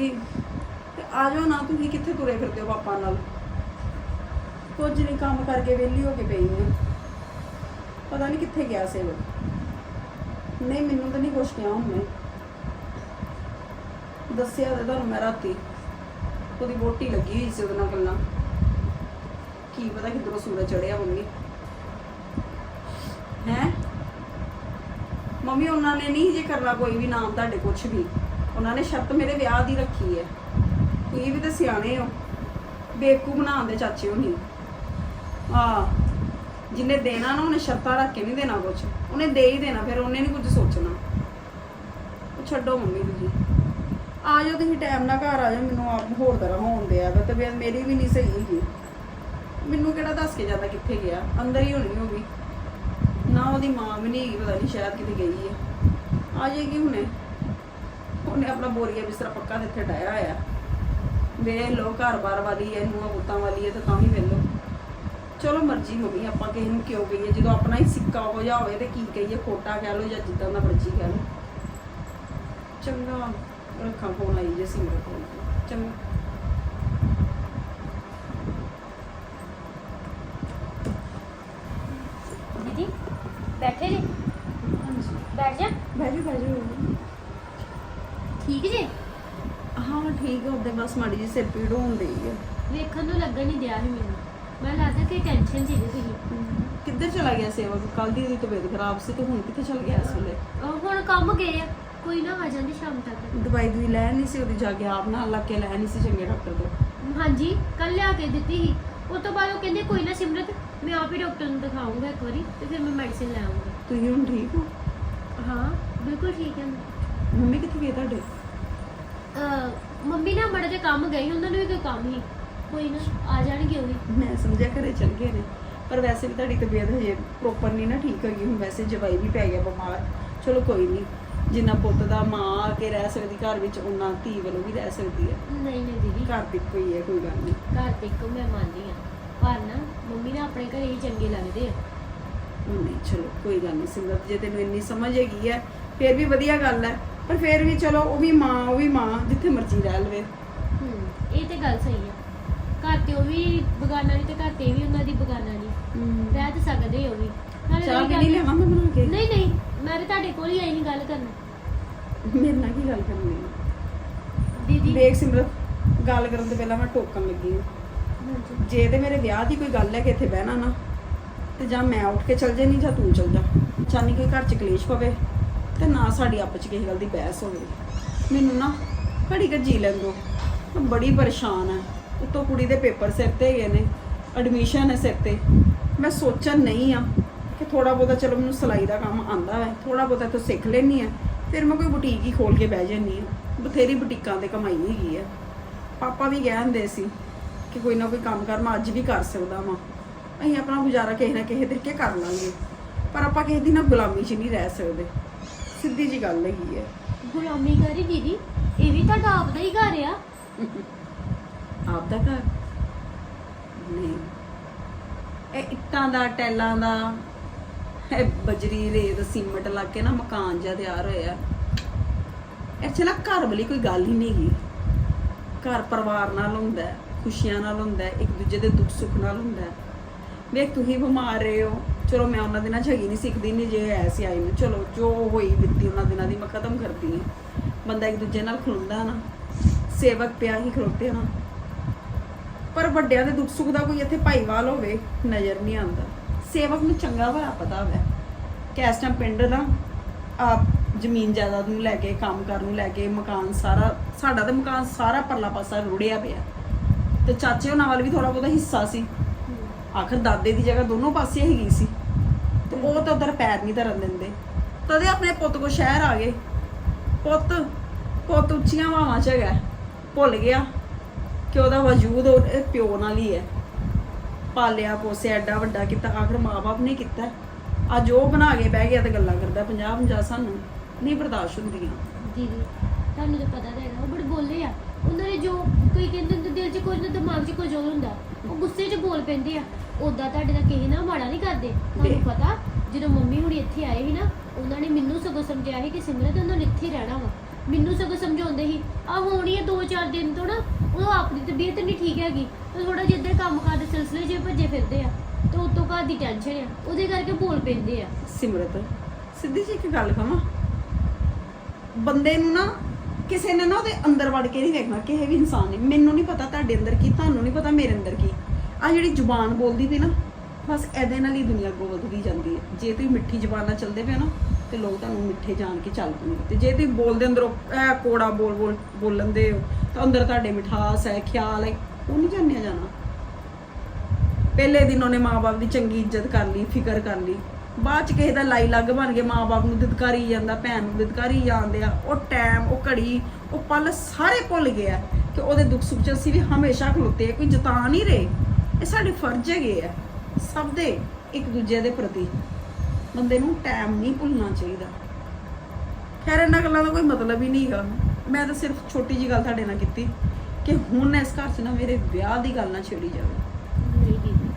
ਜੀ। ਤੇ ਆ ਜਾਓ ਨਾ, ਤੁਸੀਂ ਕਿੱਥੇ ਤੁਰੇ ਫਿਰਦੇ ਹੋ ਪਾਪਾ ਨਾਲ? ਕੁਝ ਨਹੀਂ, ਕੰਮ ਕਰਕੇ ਵਿਹਲੀ ਹੋ ਕੇ ਪਈ ਹਾਂ। ਪਤਾ ਨਹੀਂ ਕਿੱਥੇ ਗਿਆ ਸੇਵਕ ਨਹੀਂ, ਮੈਨੂੰ ਤਾਂ ਨਹੀਂ ਕੁਛ ਕਿਹਾ ਉਹਨੇ। ਦੱਸਿਆ ਤਾਂ ਤੁਹਾਨੂੰ ਮੈਂ ਰਾਤੀ। ਉਹਦੀ ਵੋਟੀ ਲੱਗੀ ਹੋਈ ਸੀ ਉਹਦੇ ਨਾਲ ਗੱਲਾਂ। ਕੀ ਪਤਾ ਕਿੱਧਰੋਂ ਸੂਰਜ ਚੜਿਆ ਮੰਮੀ। ਹੈ? ਮੰਮੀ, ਉਹਨਾਂ ਨੇ ਨਹੀਂ ਜੇ ਕਰਨਾ ਕੋਈ ਵੀ ਨਾਮ ਤੁਹਾਡੇ ਕੁਛ ਵੀ। ਉਹਨਾਂ ਨੇ ਸ਼ਰਤ ਮੇਰੇ ਵਿਆਹ ਦੀ ਰੱਖੀ ਹੈ। ਤੁਸੀਂ ਵੀ ਤਾਂ ਸਿਆਣੇ ਹੋ। ਬੇਕੂ ਬਣਾਉਣ ਦੇ ਚਾਚੇ ਹੋ ਨਹੀਂ ਆ ਜਿੰਨੇ ਦੇਣਾ ਨਾ ਉਹਨੇ ਸ਼ਰਤਾਂ ਰੱਖ ਕੇ ਨਹੀਂ ਦੇਣਾ ਕੁਛ। ਉਹਨੇ ਦੇ ਹੀ ਦੇਣਾ, ਫਿਰ ਉਹਨੇ ਨਹੀਂ ਕੁਝ ਸੋਚਣਾ। ਉਹ ਛੱਡੋ ਮੰਮੀ ਤੁਸੀਂ। ਆ ਜਾਓ ਤੁਸੀਂ ਟਾਈਮ ਨਾਲ ਘਰ ਆ ਜਾਓ, ਮੈਨੂੰ ਆਪ ਹੋਰ ਤਰ੍ਹਾਂ ਹੋਣ ਦਿਆ ਵਾ ਤਬੀਅਤ ਮੇਰੀ ਵੀ ਨਹੀਂ ਸਹੀ ਹੈਗੀ। ਮੈਨੂੰ ਕਿਹੜਾ ਦੱਸ ਕੇ ਜਾਂਦਾ ਕਿੱਥੇ ਗਿਆ? ਅੰਦਰ ਹੀ ਹੋਣੀ ਹੋਗੀ ਨਾ ਉਹਦੀ ਮਾਂ ਵੀ ਨਹੀਂ ਹੈਗੀ, ਪਤਾ ਨਹੀਂ ਸ਼ਾਇਦ ਕਿਤੇ ਗਈ ਹੈ। ਆ ਜਾਏਗੀ ਹੁਣੇ। ਉਹਨੇ ਆਪਣਾ ਬੋਰੀਆ ਬਿਸਤਰਾ ਪੱਕਾ ਤੇ ਇੱਥੇ ਡਾਇਆ ਹੋਇਆ ਵੇਖ ਲੋ ਘਰ-ਬਾਰ ਵਾਲੀ ਹੈ, ਨੂੰਹਾਂ ਪੁੱਤਾਂ ਵਾਲੀ ਹੈ ਤਾਂ ਤਾਂ ਵੀ ਵੇਲੋ ਚਲੋ ਮਰਜ਼ੀ ਮੰਮੀ, ਆਪਾਂ ਕਿਸੇ ਨੂੰ ਕਿਉਂ ਕਹੀਏ? ਜਦੋਂ ਆਪਣਾ ਹੀ ਸਿੱਕਾ ਹੋ ਜਾ ਹੋਵੇ ਤੇ ਕੀ ਕਹੀਏ? ਖੋਟਾ ਕਹਿ ਲੋ ਜਾਂ ਜਿੱਦਾਂ ਦਾ ਮਰਜ਼ੀ ਕਹਿ ਲੋ ਚੰਗਾ, ਰੱਖਾਂ ਫੋਨ ਆਈ ਜੇ ਸੀ ਮੇਰੇ ਕੋਲ। ਚੰਗਾ ਦੀਦੀ ਬੈਠੇ ਜੀ ਹਾਂਜੀ ਬੈਠ ਜਾ ਬੈਜੋ ਬੈਜੋ ਠੀਕ ਜੇ ਹਾਂ ਠੀਕ ਹੈ ਉਹਦੇ ਬਸ ਮਾੜੀ ਜੀ ਸਿਰ ਪੀੜ ਹੋਣ ਡਈ ਹੈ ਵੇਖਣ ਨੂੰ ਲੱਗਣ ਨਹੀਂ ਦਿਆ ਸੀ ਮੈਨੂੰ। ਮੈਂ ਲੱਗਦਾ ਕਿ ਟੈਨਸ਼ਨ ਸੀ ਤੁਸੀਂ? ਕਿੱਧਰ ਚਲਾ ਗਿਆ ਸੇਵਕ ਕੱਲ ਦੀ ਉਹਦੀ ਤਬੀਅਤ ਖਰਾਬ ਸੀ ਤੇ ਹੁਣ ਕਿੱਥੇ ਚਲ ਗਿਆ ਇਸ ਵੇਲੇ? ਉਹ ਹੁਣ ਕੰਮ ਗਏ ਆ। ਕੋਈ ਨਾ ਆ ਜਾਂਦੀ ਸ਼ਾਮ ਤੱਕ। ਦਵਾਈ ਦੂਈ ਲੈ ਨਹੀਂ ਸੀ ਉਹਦੀ ਜਾ ਕੇ ਆਪ ਨਾਲ ਲੱਗ ਕੇ ਲੈ ਨਹੀਂ ਸੀ ਚੰਗੇ ਡਾਕਟਰ ਤੋਂ ਹਾਂਜੀ ਕੱਲ ਲਿਆ ਕੇ ਦਿੱਤੀ ਸੀ। ਉਹ ਤੋਂ ਬਾਅਦ ਉਹ ਕਹਿੰਦੇ ਕੋਈ ਨਾ ਸਿਮਰਤ ਮੈਂ ਆਪ ਹੀ ਡਾਕਟਰ ਨੂੰ ਦਿਖਾਉਂਗਾ ਇੱਕ ਵਾਰੀ ਤੇ ਫਿਰ ਮੈਂ ਮੈਡੀਸਿਨ ਲੈ ਆਉਂਗਾ ਤੁਸੀਂ ਹੁਣ ਠੀਕ ਹੋ? ਹਾਂ ਬਿਲਕੁਲ ਠੀਕ ਹੈ ਮੰਮੀ ਕਿੱਥੇ ਗਏ ਤੁਹਾਡੇ? ਅਹ ਮੰਮੀ ਨਾ ਬੜੇ ਦੇ ਕੰਮ ਗਈ ਉਹਨਾਂ ਨੂੰ ਵੀ ਕੋਈ ਕੰਮ ਹੀ। ਕੋਈ ਨਾ ਆ ਜਾਣਗੇ ਉਹ ਵੀ। ਮੈਂ ਸਮਝਿਆ ਘਰੇ ਚਲ ਗਏ ਨੇ ਪਰ ਵੈਸੇ ਵੀ ਤੁਹਾਡੀ ਤਬੀਅਤ ਹਜੇ ਪ੍ਰੋਪਰ ਨਹੀਂ ਨਾ ਠੀਕ ਹੈਗੀ ਹੁਣ ਵੈਸੇ ਜਵਾਈ ਵੀ ਪੈ ਗਿਆ ਬਿਮਾਰ। ਚਲੋ ਕੋਈ ਨਹੀਂ ਜਿੰਨਾ ਪੁੱਤ ਦਾ ਮਾਂ ਆ ਕੇ ਰਹਿ ਸਕਦੀ ਘਰ ਵਿੱਚ ਉਹਨਾਂ ਧੀ ਵੱਲੋਂ ਵੀ ਰਹਿ ਸਕਦੀ ਹੈ ਨਹੀਂ ਨਹੀਂ ਦੀਦੀ। ਘਰ ਦੀ ਕੋਈ ਹੈ ਕੋਈ ਗੱਲ ਨਹੀਂ। ਘਰ ਤੇ ਇੱਕੋ ਮੈਂ ਮੰਨਦੀ ਆ ਪਰ ਨਾ ਮੰਮੀ ਨਾ ਆਪਣੇ ਘਰੇ ਹੀ ਚੰਗੇ ਲੱਗਦੇ ਆ। ਨਹੀਂ ਚਲੋ ਕੋਈ ਗੱਲ ਨਹੀਂ ਸਿਮਰਤ ਜੇ ਤੈਨੂੰ ਇੰਨੀ ਸਮਝ ਹੈਗੀ ਹੈ ਫਿਰ ਵੀ ਵਧੀਆ ਗੱਲ ਹੈ ਪਰ ਫਿਰ ਵੀ ਚਲੋ ਉਹ ਵੀ ਮਾਂ ਉਹ ਵੀ ਮਾਂ ਜਿੱਥੇ ਮਰਜ਼ੀ ਰਹਿ ਲਵੇ। ਹੂੰ ਇਹ ਤੇ ਗੱਲ ਸਹੀ ਆ। ਘਰ ਤੇ ਉਹ ਵੀ ਬਗਾਨਾ ਨਹੀਂ ਤੇ ਘਰ ਤੇ ਵੀ ਉਹਨਾਂ ਦੀ ਬਗਾਨਾ ਨਹੀਂ। ਰਹਿ ਤਾਂ ਸਕਦੇ ਉਹ ਵੀ। ਨਾਲੇ ਚਾਹ ਵੀ ਨਹੀਂ ਲਿਆਵਾਂ ਮੈਂ ਬਣਾ ਕੇ? ਨਹੀਂ ਨਹੀਂ ਮੈਂ ਤੇ ਤੁਹਾਡੇ ਕੋਲ ਹੀ ਆਈ ਨਹੀਂ ਗੱਲ ਕਰਨ। ਮੇਰੇ ਨਾਲ ਕੀ ਗੱਲ ਕਰਨੀ ਹੈ ਦੀਦੀ ਦੇਖ ਸਿਮਰਤ ਗੱਲ ਕਰਨ ਤੋਂ ਪਹਿਲਾਂ ਮੈਂ ਟੋਕਣ ਲੱਗੀ ਹਾਂ। ਜੇ ਤੇ ਮੇਰੇ ਵਿਆਹ ਦੀ ਕੋਈ ਗੱਲ ਹੈ ਕਿ ਇੱਥੇ ਬਹਿਣਾ ਨਾ ਤੇ ਜਾਂ ਮੈਂ ਉੱਠ ਕੇ ਚੱਲ ਜਾਨੀ ਜਾਂ ਤੂੰ ਚੱਲ ਜਾ। ਚਾਨੀ ਕੋਈ ਘਰ ਚ ਕਲੇਸ਼ ਪਵੇ। ਤੇ ਨਾ ਸਾਡੀ ਆਪਸ ਚ ਕਿਸੇ ਗੱਲ ਦੀ ਬਹਿਸ ਹੋਵੇ। ਮੈਨੂੰ ਨਾ ਘੜੀ ਘ ਜੀ ਲੈਣ ਦੋ ਮੈਂ ਬੜੀ ਪਰੇਸ਼ਾਨ ਆ। ਉੱਤੋਂ ਕੁੜੀ ਦੇ ਪੇਪਰ ਸਿਰ ਤੇ ਹੈਗੇ ਨੇ ਐਡਮਿਸ਼ਨ ਹੈ ਸਿਰ ਤੇ। ਮੈਂ ਸੋਚਣ ਨਹੀਂ ਆ ਕਿ ਥੋੜਾ ਬਹੁਤਾ ਚਲੋ ਮੈਨੂੰ ਸਿਲਾਈ ਦਾ ਕੰਮ ਆਂਦਾ ਹੈ ਥੋੜਾ ਬਹੁਤਾ ਤੋਂ ਸਿੱਖ ਲੈਣੀ ਆ ਫਿਰ ਮੈਂ ਕੋਈ ਬੁਟੀਕ ਹੀ ਖੋਲ ਕੇ ਬਹਿ ਜਾਨੀ ਆ ਬਥੇਰੀ ਬੁਟੀਕਾਂ ਤੇ ਕਮਾਈ ਹੈਗੀ ਆ ਪਾਪਾ ਵੀ ਕਹਿੰਦੇ ਸੀ ਕਿ ਕੋਈ ਨਾ ਕੋਈ ਕੰਮ ਕਰ, ਮੈਂ ਅੱਜ ਵੀ ਕਰ ਸਕਦਾ ਵਾਂ। ਅਸੀਂ ਆਪਣਾ ਗੁਜ਼ਾਰਾ ਕਿਸੇ ਨਾ ਕਿਸੇ ਤਰੀਕੇ ਕਰ ਲਾਂਗੇ। ਪਰ ਆਪਾਂ ਕਿਸੇ ਦੀ ਨਾ ਗੁਲਾਮੀ 'ਚ ਨਹੀਂ ਰਹਿ ਸਕਦੇ। ਸਿੱਧੀ ਜੀ ਗੱਲ ਹੈਗੀ ਹੈ। ਗੁਲਾਮੀ ਕਰੀ ਦੀਦੀ ਇਹ ਵੀ ਤੁਹਾਡਾ ਆਪਦਾ ਹੀ ਘਰ ਆ। ਆਪ ਦਾ ਘਰ? ਨਹੀਂ। ਇਹ ਇੱਟਾਂ ਦਾ ਟੈਲਾਂ ਦਾ ਇਹ ਬਜਰੀ ਰੇਤ ਸੀਮਟ ਲਾ ਕੇ ਨਾ ਮਕਾਨ ਜਿਹਾ ਤਿਆਰ ਹੋਇਆ। ਐਕਚੁਅਲੀ ਘਰ ਵਾਲੀ ਕੋਈ ਗੱਲ ਹੀ ਨਹੀਂ ਗੀ ਘਰ ਪਰਿਵਾਰ ਨਾਲ ਹੁੰਦਾ ਹੈ, ਖੁਸ਼ੀਆਂ ਨਾਲ ਹੁੰਦਾ ਹੈ, ਇੱਕ ਦੂਜੇ ਦੇ ਦੁੱਖ ਸੁੱਖ ਨਾਲ ਹੁੰਦਾ ਹੈ। ਵੇਖ ਤੁਸੀਂ ਬਿਮਾਰ ਰਹੇ ਹੋ। ਚਲੋ ਮੈਂ ਉਹਨਾਂ ਦਿਨਾਂ ਚ ਹੈਗੀ ਨਹੀਂ ਸਿੱਖਦੀ, ਨਹੀਂ ਜੇ ਐ ਸੀ ਆਈ ਨੂੰ ਚਲੋ ਜੋ ਹੋਈ ਬਿੱਤੀ ਉਹਨਾਂ ਦਿਨਾਂ ਦੀ ਮੈਂ ਖਤਮ ਕਰਦੀ ਹਾਂ। ਬੰਦਾ ਇੱਕ ਦੂਜੇ ਨਾਲ ਖਲੋਂਦਾ ਨਾ, ਸੇਵਕ ਪਿਆ ਹੀ ਖਲੋਤੇ ਨਾ। ਪਰ ਵੱਡਿਆਂ ਦੇ ਦੁੱਖ ਸੁੱਖ ਦਾ ਕੋਈ ਇੱਥੇ ਭਾਈਵਾਲ ਹੋਵੇ, ਨਜ਼ਰ ਨਹੀਂ ਆਉਂਦਾ। ਸੇਵਕ ਨੂੰ ਚੰਗਾ ਭਲਾ ਪਤਾ ਹੋਵੇ ਕਿ ਇਸ ਟਾਈਮ ਪਿੰਡ ਦਾ ਆਪ ਜ਼ਮੀਨ ਜਾਇਦਾਦ ਨੂੰ ਲੈ ਕੇ, ਕੰਮ ਕਰਨ ਨੂੰ ਲੈ ਕੇ ਮਕਾਨ ਸਾਰਾ, ਸਾਡਾ ਤਾਂ ਮਕਾਨ ਸਾਰਾ ਪਰਲਾ ਪਾਸਾ ਰੁੜਿਆ ਪਿਆ। ਤੇ ਚਾਚੇ ਉਹਨਾਂ ਵੱਲ ਵੀ ਥੋੜਾ ਬਹੁਤਾ ਹਿੱਸਾ ਸੀ। ਆਖਰ ਦਾਦੇ ਦੀ ਜਗ੍ਹਾ ਦੋਨੋਂ ਪਾਸੇ ਹੈਗੀ ਸੀ। ਉਹ ਤਾਂ ਉਧਰ ਪੈਰ ਨਹੀਂ ਧਰਨ ਦਿੰਦੇ। ਤਦੇ ਆਪਣੇ ਪੁੱਤ ਕੋ ਸ਼ਹਿਰ ਆ ਗਏ। ਪੁੱਤ ਪੁੱਤ ਉੱਚੀਆਂ ਹਵਾਵਾਂ 'ਚ ਹੈਗਾ। ਭੁੱਲ ਗਿਆ ਕਿ ਉਹਦਾ ਵਜੂਦ ਉਹ ਪਿਓ ਨਾਲ ਹੀ ਹੈ। ਪਾਲਿਆ ਪੋਸਿਆ ਐਡਾ ਵੱਡਾ ਕੀਤਾ, ਆਖਰ ਮਾਪੇ ਨੇ ਕੀਤਾ। ਅੱਜ ਉਹ ਬਣਾ ਕੇ ਬਹਿ ਗਿਆ ਤੇ ਗੱਲਾਂ ਕਰਦਾ 50 50 ਸਾਨੂੰ ਨਹੀਂ ਬਰਦਾਸ਼ਤ ਹੁੰਦੀਆਂ। ਦੀਦੀ, ਤੁਹਾਨੂੰ ਤਾਂ ਪਤਾ ਤਾਂ ਹੈਗਾ, ਉਹ ਬੜੇ ਬੋਲੇ ਆ। ਉਹਨਾਂ ਨੇ ਜੋ ਕੋਈ ਕਹਿੰਦੇ ਹੁੰਦੇ ਦਿਲ 'ਚ ਕੁਝ ਨਾ ਦਿਮਾਗ 'ਚ ਕੁਝ ਹੋਰ ਹੁੰਦਾ। ਉਹ ਗੁੱਸੇ 'ਚ ਬੋਲ ਪੈਂਦੇ ਆ। ਉਦਾਂ ਤੁਹਾਡੇ ਨਾਲ ਕਿਸੇ ਨਾਲ ਮਾੜਾ ਨਹੀਂ ਕਰਦੇ। ਤੁਹਾਨੂੰ ਦੇ- ਪਤਾ ਜਦੋਂ ਮੰਮੀ ਹੁਣੀ ਇੱਥੇ ਆਏ ਸੀ ਨਾ ਉਹਨਾਂ ਨੇ ਮੈਨੂੰ ਸਗੋਂ ਸਮਝਾਇਆ ਸੀ ਕਿ ਸਿਮਰਤ ਉਹਨਾਂ ਨੇ ਇੱਥੇ ਰਹਿਣਾ ਵਾ। ਮੈਨੂੰ ਸਗੋਂ ਸਮਝਾਉਂਦੇ ਸੀ ਆ ਹੋਣੀ ਹੈ 2-4 ਦਿਨ ਤੋਂ ਨਾ ਉਹ ਆਪਣੀ ਤਬੀਅਤ ਨਹੀਂ ਠੀਕ ਹੈਗੀ। ਤੇ ਥੋੜਾ ਜਿਹਾ ਇੱਧਰ ਕੰਮ ਕਾਰ ਦੇ ਸਿਲਸਿਲੇ 'ਚ ਭੱਜੇ ਫਿਰਦੇ ਆ। ਤੇ ਉਤੋਂ ਘਰ ਦੀ ਟੈਨਸ਼ਨ ਆ। ਉਹਦੇ ਕਰਕੇ ਬੋਲ ਪੈਂਦੇ ਆ। ਸਿਮਰਤ ਸਿੱਧੀ ਜੀ ਇੱਕ ਗੱਲ ਕਹਾਂ ਬੰਦੇ ਨੂੰ ਨਾ ਕਿਸੇ ਨੇ ਨਾ ਉਹਦੇ ਅੰਦਰ ਵੜ ਕੇ ਨਹੀਂ ਵੇਖਣਾ ਕਿਸੇ ਵੀ ਇਨਸਾਨ ਨੇ। ਮੈਨੂੰ ਨਹੀਂ ਪਤਾ ਤੁਹਾਡੇ ਅੰਦਰ ਕੀ, ਤੁਹਾਨੂੰ ਨਹੀਂ ਪਤਾ ਮੇਰੇ ਅੰਦਰ ਕੀ। ਆ ਜਿਹੜੀ ਜ਼ੁਬਾਨ ਬੋਲਦੀ ਵੀ ਨਾ, ਬਸ ਇਹਦੇ ਨਾਲ ਹੀ ਦੁਨੀਆ ਅੱਗੋਂ ਵਧਦੀ ਜਾਂਦੀ ਹੈ। ਜੇ ਤੁਸੀਂ ਮਿੱਠੀ ਜ਼ੁਬਾਨ ਨਾਲ ਚੱਲਦੇ ਪਿਆ ਨਾ, ਤੇ ਲੋਕ ਤੁਹਾਨੂੰ ਮਿੱਠੇ ਜਾਣ ਕੇ ਚੱਲ ਪੈਣਗੇ ਤੇ ਜੇ ਤੁਸੀਂ ਬੋਲਦੇ ਅੰਦਰੋਂ, ਐ ਕੋੜਾ ਬੋਲ ਬੋਲ, ਬੋਲਣ ਦੇ ਹੋ, ਤਾਂ ਅੰਦਰ ਤੁਹਾਡੇ ਮਿਠਾਸ ਹੈ, ਖਿਆਲ ਹੈ, ਉਹ ਨਹੀਂ ਜਾਣਿਆ ਜਾਣਾ। ਪਹਿਲੇ ਦਿਨ ਉਹਨੇ ਮਾਪੇ ਦੀ ਚੰਗੀ ਇੱਜ਼ਤ ਕਰ ਲਈ, ਫਿਕਰ ਕਰ ਲਈ। ਬਾਅਦ ਚ ਕਿਸੇ ਦਾ ਲਾਈ ਲੱਗ ਬਣ ਕੇ ਮਾਪੇ ਨੂੰ ਦਿਦਕਾਰੀ ਜਾਂਦਾ, ਭੈਣ ਨੂੰ ਦਿਦਕਾਰੀ ਜਾਂਦੇ ਆ, ਉਹ ਟਾਈਮ ਉਹ ਘੜੀ, ਉਹ ਪਲ ਸਾਰੇ ਭੁੱਲ ਗਿਆ ਕਿ ਉਹਦੇ ਦੁੱਖ ਸੁੱਖ ਚ ਅਸੀਂ ਵੀ ਹਮੇਸ਼ਾ ਖਲੋਤੇ ਕੋਈ ਜਤਾ ਨਹੀਂ ਰਹੇ। ਇਹ ਸਾਡੇ ਫਰਜ਼ ਹੈਗੇ ਆ, ਸਭ ਦੇ ਇੱਕ ਦੂਜੇ ਦੇ ਪ੍ਰਤੀ। ਬੰਦੇ ਨੂੰ ਟਾਈਮ ਨਹੀਂ ਭੁੱਲਣਾ ਚਾਹੀਦਾ। ਖੈਰ, ਇਹਨਾਂ ਗੱਲਾਂ ਦਾ ਕੋਈ ਮਤਲਬ ਹੀ ਨਹੀਂਗਾ ਮੈਂ ਤਾਂ ਸਿਰਫ ਛੋਟੀ ਜੀ ਗੱਲ ਤੁਹਾਡੇ ਨਾਲ ਕੀਤੀ ਕਿ ਹੁਣ ਇਸ ਘਰ 'ਚ ਨਾ ਮੇਰੇ ਵਿਆਹ ਦੀ ਗੱਲ ਨਾ ਛੇੜੀ ਜਾਵੇ। ਨਹੀਂ ਦੀਦੀ,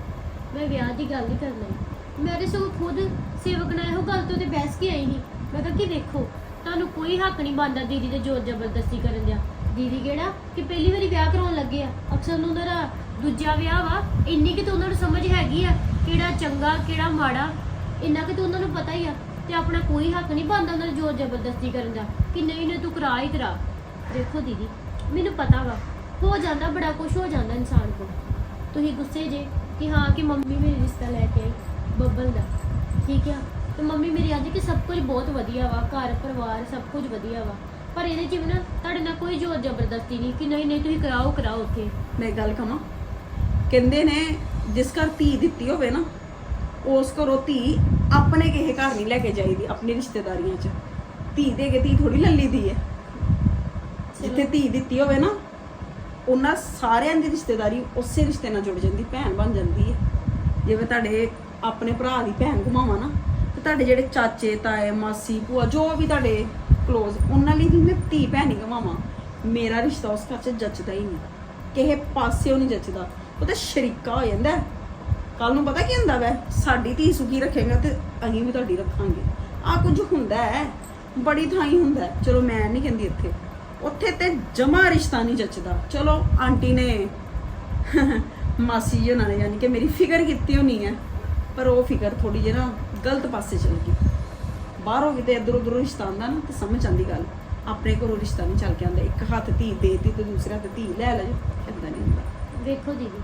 ਮੈਂ ਵਿਆਹ ਦੀ ਗੱਲ ਨਹੀਂ ਕਰਨਾ। ਮੇਰੇ ਸਗੋਂ ਖੁਦ ਸੇਵਕ ਨਾਲ ਇਹੋ ਗੱਲ ਤੋਂ ਤੇ ਬਹਿਸ ਕੇ ਆਈ ਸੀ। ਮੈਂ ਕਿਹਾ ਕਿ ਦੇਖੋ, ਤੁਹਾਨੂੰ ਕੋਈ ਹੱਕ ਨਹੀਂ ਬਣਦਾ ਦੀਦੀ ਦੇ ਜ਼ੋਰ ਜ਼ਬਰਦਸਤੀ ਕਰਨ ਦਾ ਦੀਦੀ ਕਿਹੜਾ? ਕਿ ਪਹਿਲੀ ਵਾਰੀ ਵਿਆਹ ਕਰਾਉਣ ਲੱਗੇ ਆ। ਅਕਸਰ ਨੂੰ ਉਹਨਾਂ ਦਾ ਦੂਜਾ ਵਿਆਹ ਵਾ, ਇੰਨੀ ਕਿ ਤਾਂ ਉਹਨਾਂ ਨੂੰ ਸਮਝ ਹੈਗੀ ਆ ਕਿਹੜਾ ਚੰਗਾ, ਕਿਹੜਾ ਮਾੜਾ। ਇੰਨਾ ਕਿ ਤਾਂ ਉਹਨਾਂ ਨੂੰ ਪਤਾ ਹੀ ਆ। ਤੇ ਆਪਣਾ ਕੋਈ ਹੱਕ ਨਹੀਂ ਬਣਦਾ ਉਹਨਾਂ ਨੂੰ ਜ਼ੋਰ ਜ਼ਬਰਦਸਤੀ ਕਰਨ ਦਾ ਕਿ ਨਹੀਂ ਨੇ ਤੂੰ ਕਰਾ ਹੀ ਕਰਾ। ਦੇਖੋ ਦੀਦੀ, ਮੈਨੂੰ ਪਤਾ ਵਾ, ਹੋ ਜਾਂਦਾ ਬੜਾ ਕੁਝ ਹੋ ਜਾਂਦਾ ਇਨਸਾਨ ਕੋਲ। ਤੁਸੀਂ ਗੁੱਸੇ ਜੇ ਕਿ ਹਾਂ ਕਿ ਮੰਮੀ ਮੇਰੀ ਰਿਸ਼ਤਾ ਲੈ ਕੇ ਆਈ। ਬੱਬਲ ਦਾ। ਠੀਕ ਆ? ਤੇ ਮੰਮੀ ਮੇਰੀ ਅੱਜ ਕਿ ਸਭ ਕੁਝ ਬਹੁਤ ਵਧੀਆ ਵਾ ਘਰ ਪਰਿਵਾਰ ਸਭ ਕੁਝ ਵਧੀਆ ਵਾ। ਪਰ ਇਹਦੇ ਚ ਵੀ ਨਾ ਤੁਹਾਡੇ ਨਾਲ ਕੋਈ ਜ਼ੋਰ ਜ਼ਬਰਦਸਤੀ ਨਹੀਂ ਕਿ ਨਹੀਂ ਨਹੀਂ ਤੁਸੀਂ ਕਰਾਓ ਕਰਾਓ ਉੱਥੇ। ਮੈਂ ਗੱਲ ਕਹਾਂ ਕਹਿੰਦੇ ਨੇ ਜਿਸ ਘਰ ਧੀ ਦਿੱਤੀ ਹੋਵੇ ਨਾ ਉਸ ਘਰੋਂ ਧੀ ਆਪਣੇ ਕਿਸੇ ਘਰ ਨਹੀਂ ਲੈ ਕੇ ਜਾਈਦੀ ਆਪਣੀ ਰਿਸ਼ਤੇਦਾਰੀਆਂ 'ਚ। ਧੀ ਦੇ ਕੇ ਧੀ ਥੋੜੀ ਲੱਲੀ ਦੀ ਹੈ। ਜਿੱਥੇ ਧੀ ਦਿੱਤੀ ਹੋਵੇ ਨਾ ਉਹਨਾਂ ਸਾਰਿਆਂ ਦੀ ਰਿਸ਼ਤੇਦਾਰੀ ਉਸੇ ਰਿਸ਼ਤੇ ਨਾਲ ਜੁੜ ਜਾਂਦੀ ਭੈਣ ਬਣ ਜਾਂਦੀ ਹੈ। ਜਿਵੇਂ ਤੁਹਾਡੇ ਆਪਣੇ ਭਰਾ ਦੀ ਭੈਣ ਘੁਮਾਵਾਂ ਨਾ, ਤੇ ਤੁਹਾਡੇ ਜਿਹੜੇ ਚਾਚੇ, ਤਾਏ, ਮਾਸੀ, ਭੂਆ, ਜੋ ਵੀ ਤੁਹਾਡੇ ক্লোਜ਼ ਉਹਨਾਂ ਲਈ ਵੀ ਮੈਂ ਧੀ ਭੈਣ ਹੀ ਘੁਮਾਵਾਂ। ਮੇਰਾ ਰਿਸ਼ਤਾ ਉਸ ਘਰ 'ਚ ਜੱਚਦਾ ਹੀ ਨਹੀਂ। ਕਿਸੇ ਪਾਸਿਓਂ ਨਹੀਂ ਜੱਚਦਾ। ਉਹ ਤਾਂ ਸ਼ਰੀਕਾ ਹੋ ਜਾਂਦਾ ਕੱਲ ਨੂੰ ਪਤਾ ਕੀ ਹੁੰਦਾ ਵੈ? ਸਾਡੀ ਧੀ ਸੁਖੀ ਰੱਖੇਗਾ ਤੇ ਅਸੀਂ ਵੀ ਤੁਹਾਡੀ ਰੱਖਾਂਗੇ। ਆ ਕੁਝ ਹੁੰਦਾ ਹੈ। ਬੜੀ ਥਾਈ ਹੁੰਦਾ ਚਲੋ ਮੈਂ ਨਹੀਂ ਕਹਿੰਦੀ ਇੱਥੇ। ਉੱਥੇ ਤੇ ਜਮਾ ਰਿਸ਼ਤਾ ਨਹੀਂ ਜੱਚਦਾ। ਚਲੋ ਆਂਟੀ ਨੇ ਮਾਸੀ ਜੀ ਉਹਨਾਂ ਨੇ ਯਾਨੀ ਕਿ ਮੇਰੀ ਫਿਕਰ ਕੀਤੀ ਹੋਣੀ ਹੈ। ਪਰ ਉਹ ਫਿਕਰ ਥੋੜੀ ਜਿਹੀ ਨਾ ਗਲਤ ਪਾਸੇ ਚਲ ਗਈ। ਬਾਹਰੋਂ ਕਿਤੇ ਇੱਧਰ ਉੱਧਰ ਰਿਸ਼ਤਾ ਆਉਂਦਾ ਨਾ, ਤੇ ਸਮਝ ਆਉਂਦੀ ਗੱਲ। ਆਪਣੇ ਘਰੋਂ ਰਿਸ਼ਤਾ ਨਹੀਂ ਚੱਲ ਕੇ ਆਉਂਦਾ। ਇੱਕ ਹੱਥ ਧੀ ਦੇਤੀ ਤੇ ਦੂਸਰੇ ਹੱਥ ਧੀ ਲੈ ਲੈ ਇਦਾਂ ਨਹੀਂ ਹੁੰਦਾ। ਵੇਖੋ ਦੀਦੀ,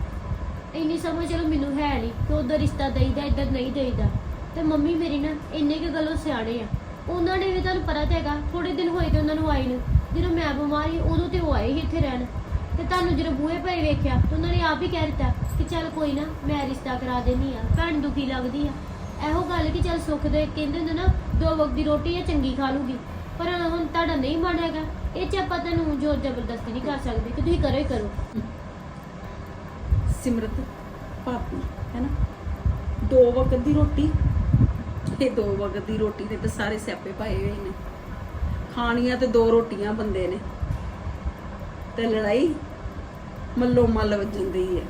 ਇੰਨੀ ਸਮਝ ਚਲੋ ਮੈਨੂੰ ਹੈ ਨਹੀਂ ਕਿ ਉਧਰ ਰਿਸ਼ਤਾ ਦੇਈਦਾ, ਇੱਧਰ ਨਹੀਂ ਦੇਈਦਾ। ਤੇ ਮੰਮੀ ਮੇਰੀ ਨਾ ਇੰਨੇ ਕੁ ਗੱਲੋਂ ਸਿਆਣੇ ਆ। ਉਹਨਾਂ ਨੇ ਵੀ ਤੁਹਾਨੂੰ ਪਤਾ ਤਾਂ ਹੈਗਾ ਥੋੜੇ ਦਿਨ ਹੋਏ ਤੇ ਉਹਨਾਂ ਨੂੰ ਆਈ ਨੂੰ। ਜਦੋਂ ਮੈਂ ਬਿਮਾਰ ਸੀ, ਉਦੋਂ ਤੇ ਉਹ ਆਏ ਹੀ ਇੱਥੇ ਰਹਿਣ। ਤੇ ਤੁਹਾਨੂੰ ਜਦੋਂ ਬੂਹੇ ਪਏ ਵੇਖਿਆ, ਤੇ ਉਹਨਾਂ ਨੇ ਆਪ ਹੀ ਕਹਿ ਦਿੱਤਾ ਕਿ ਚੱਲ ਕੋਈ ਨਾ, ਮੈਂ ਰਿਸ਼ਤਾ ਕਰਾ ਦੇਣੀ ਆ, ਭੈਣ ਦੁਖੀ ਲੱਗਦੀ ਆ। ਇਹੋ ਗੱਲ ਕਿ ਚੱਲ ਸੁੱਖ ਦੇ, ਕਹਿੰਦੇ ਹੁੰਦੇ ਨਾ, ਦੋ ਵਕਤ ਦੀ ਰੋਟੀ ਆ, ਚੰਗੀ ਖਾ ਲੂਗੀ। ਪਰ ਹੁਣ ਤੁਹਾਡਾ ਨਹੀਂ ਬਣ ਹੈਗਾ, ਇਹ ਚ ਆਪਾਂ ਤੁਹਾਨੂੰ ਜ਼ੋਰ ਜ਼ਬਰਦਸਤੀ ਨਹੀਂ ਕਰ ਸਕਦੇ, ਕਿ ਤੁਸੀਂ ਕਰੋ ਹੀ ਕਰੋ। ਸਿਮਰਤ, ਭਾਬੀ, ਹੈ ਨਾ? ਦੋ ਵਕਤ ਦੀ ਰੋਟੀ ਇਹ ਦੋ ਵਕਤ ਦੀ ਰੋਟੀ ਦੇ ਤੇ ਸਾਰੇ ਸਿਆਪੇ ਪਾਏ ਹੋਏ ਨੇ। ਖਾਣੀਆਂ ਤੇ ਦੋ ਰੋਟੀਆਂ ਬੰਦੇ ਨੇ। ਤੇ ਲੜਾਈ ਮੱਲੋ ਮੱਲ ਵੱਜਣ ਦੀ ਹੈ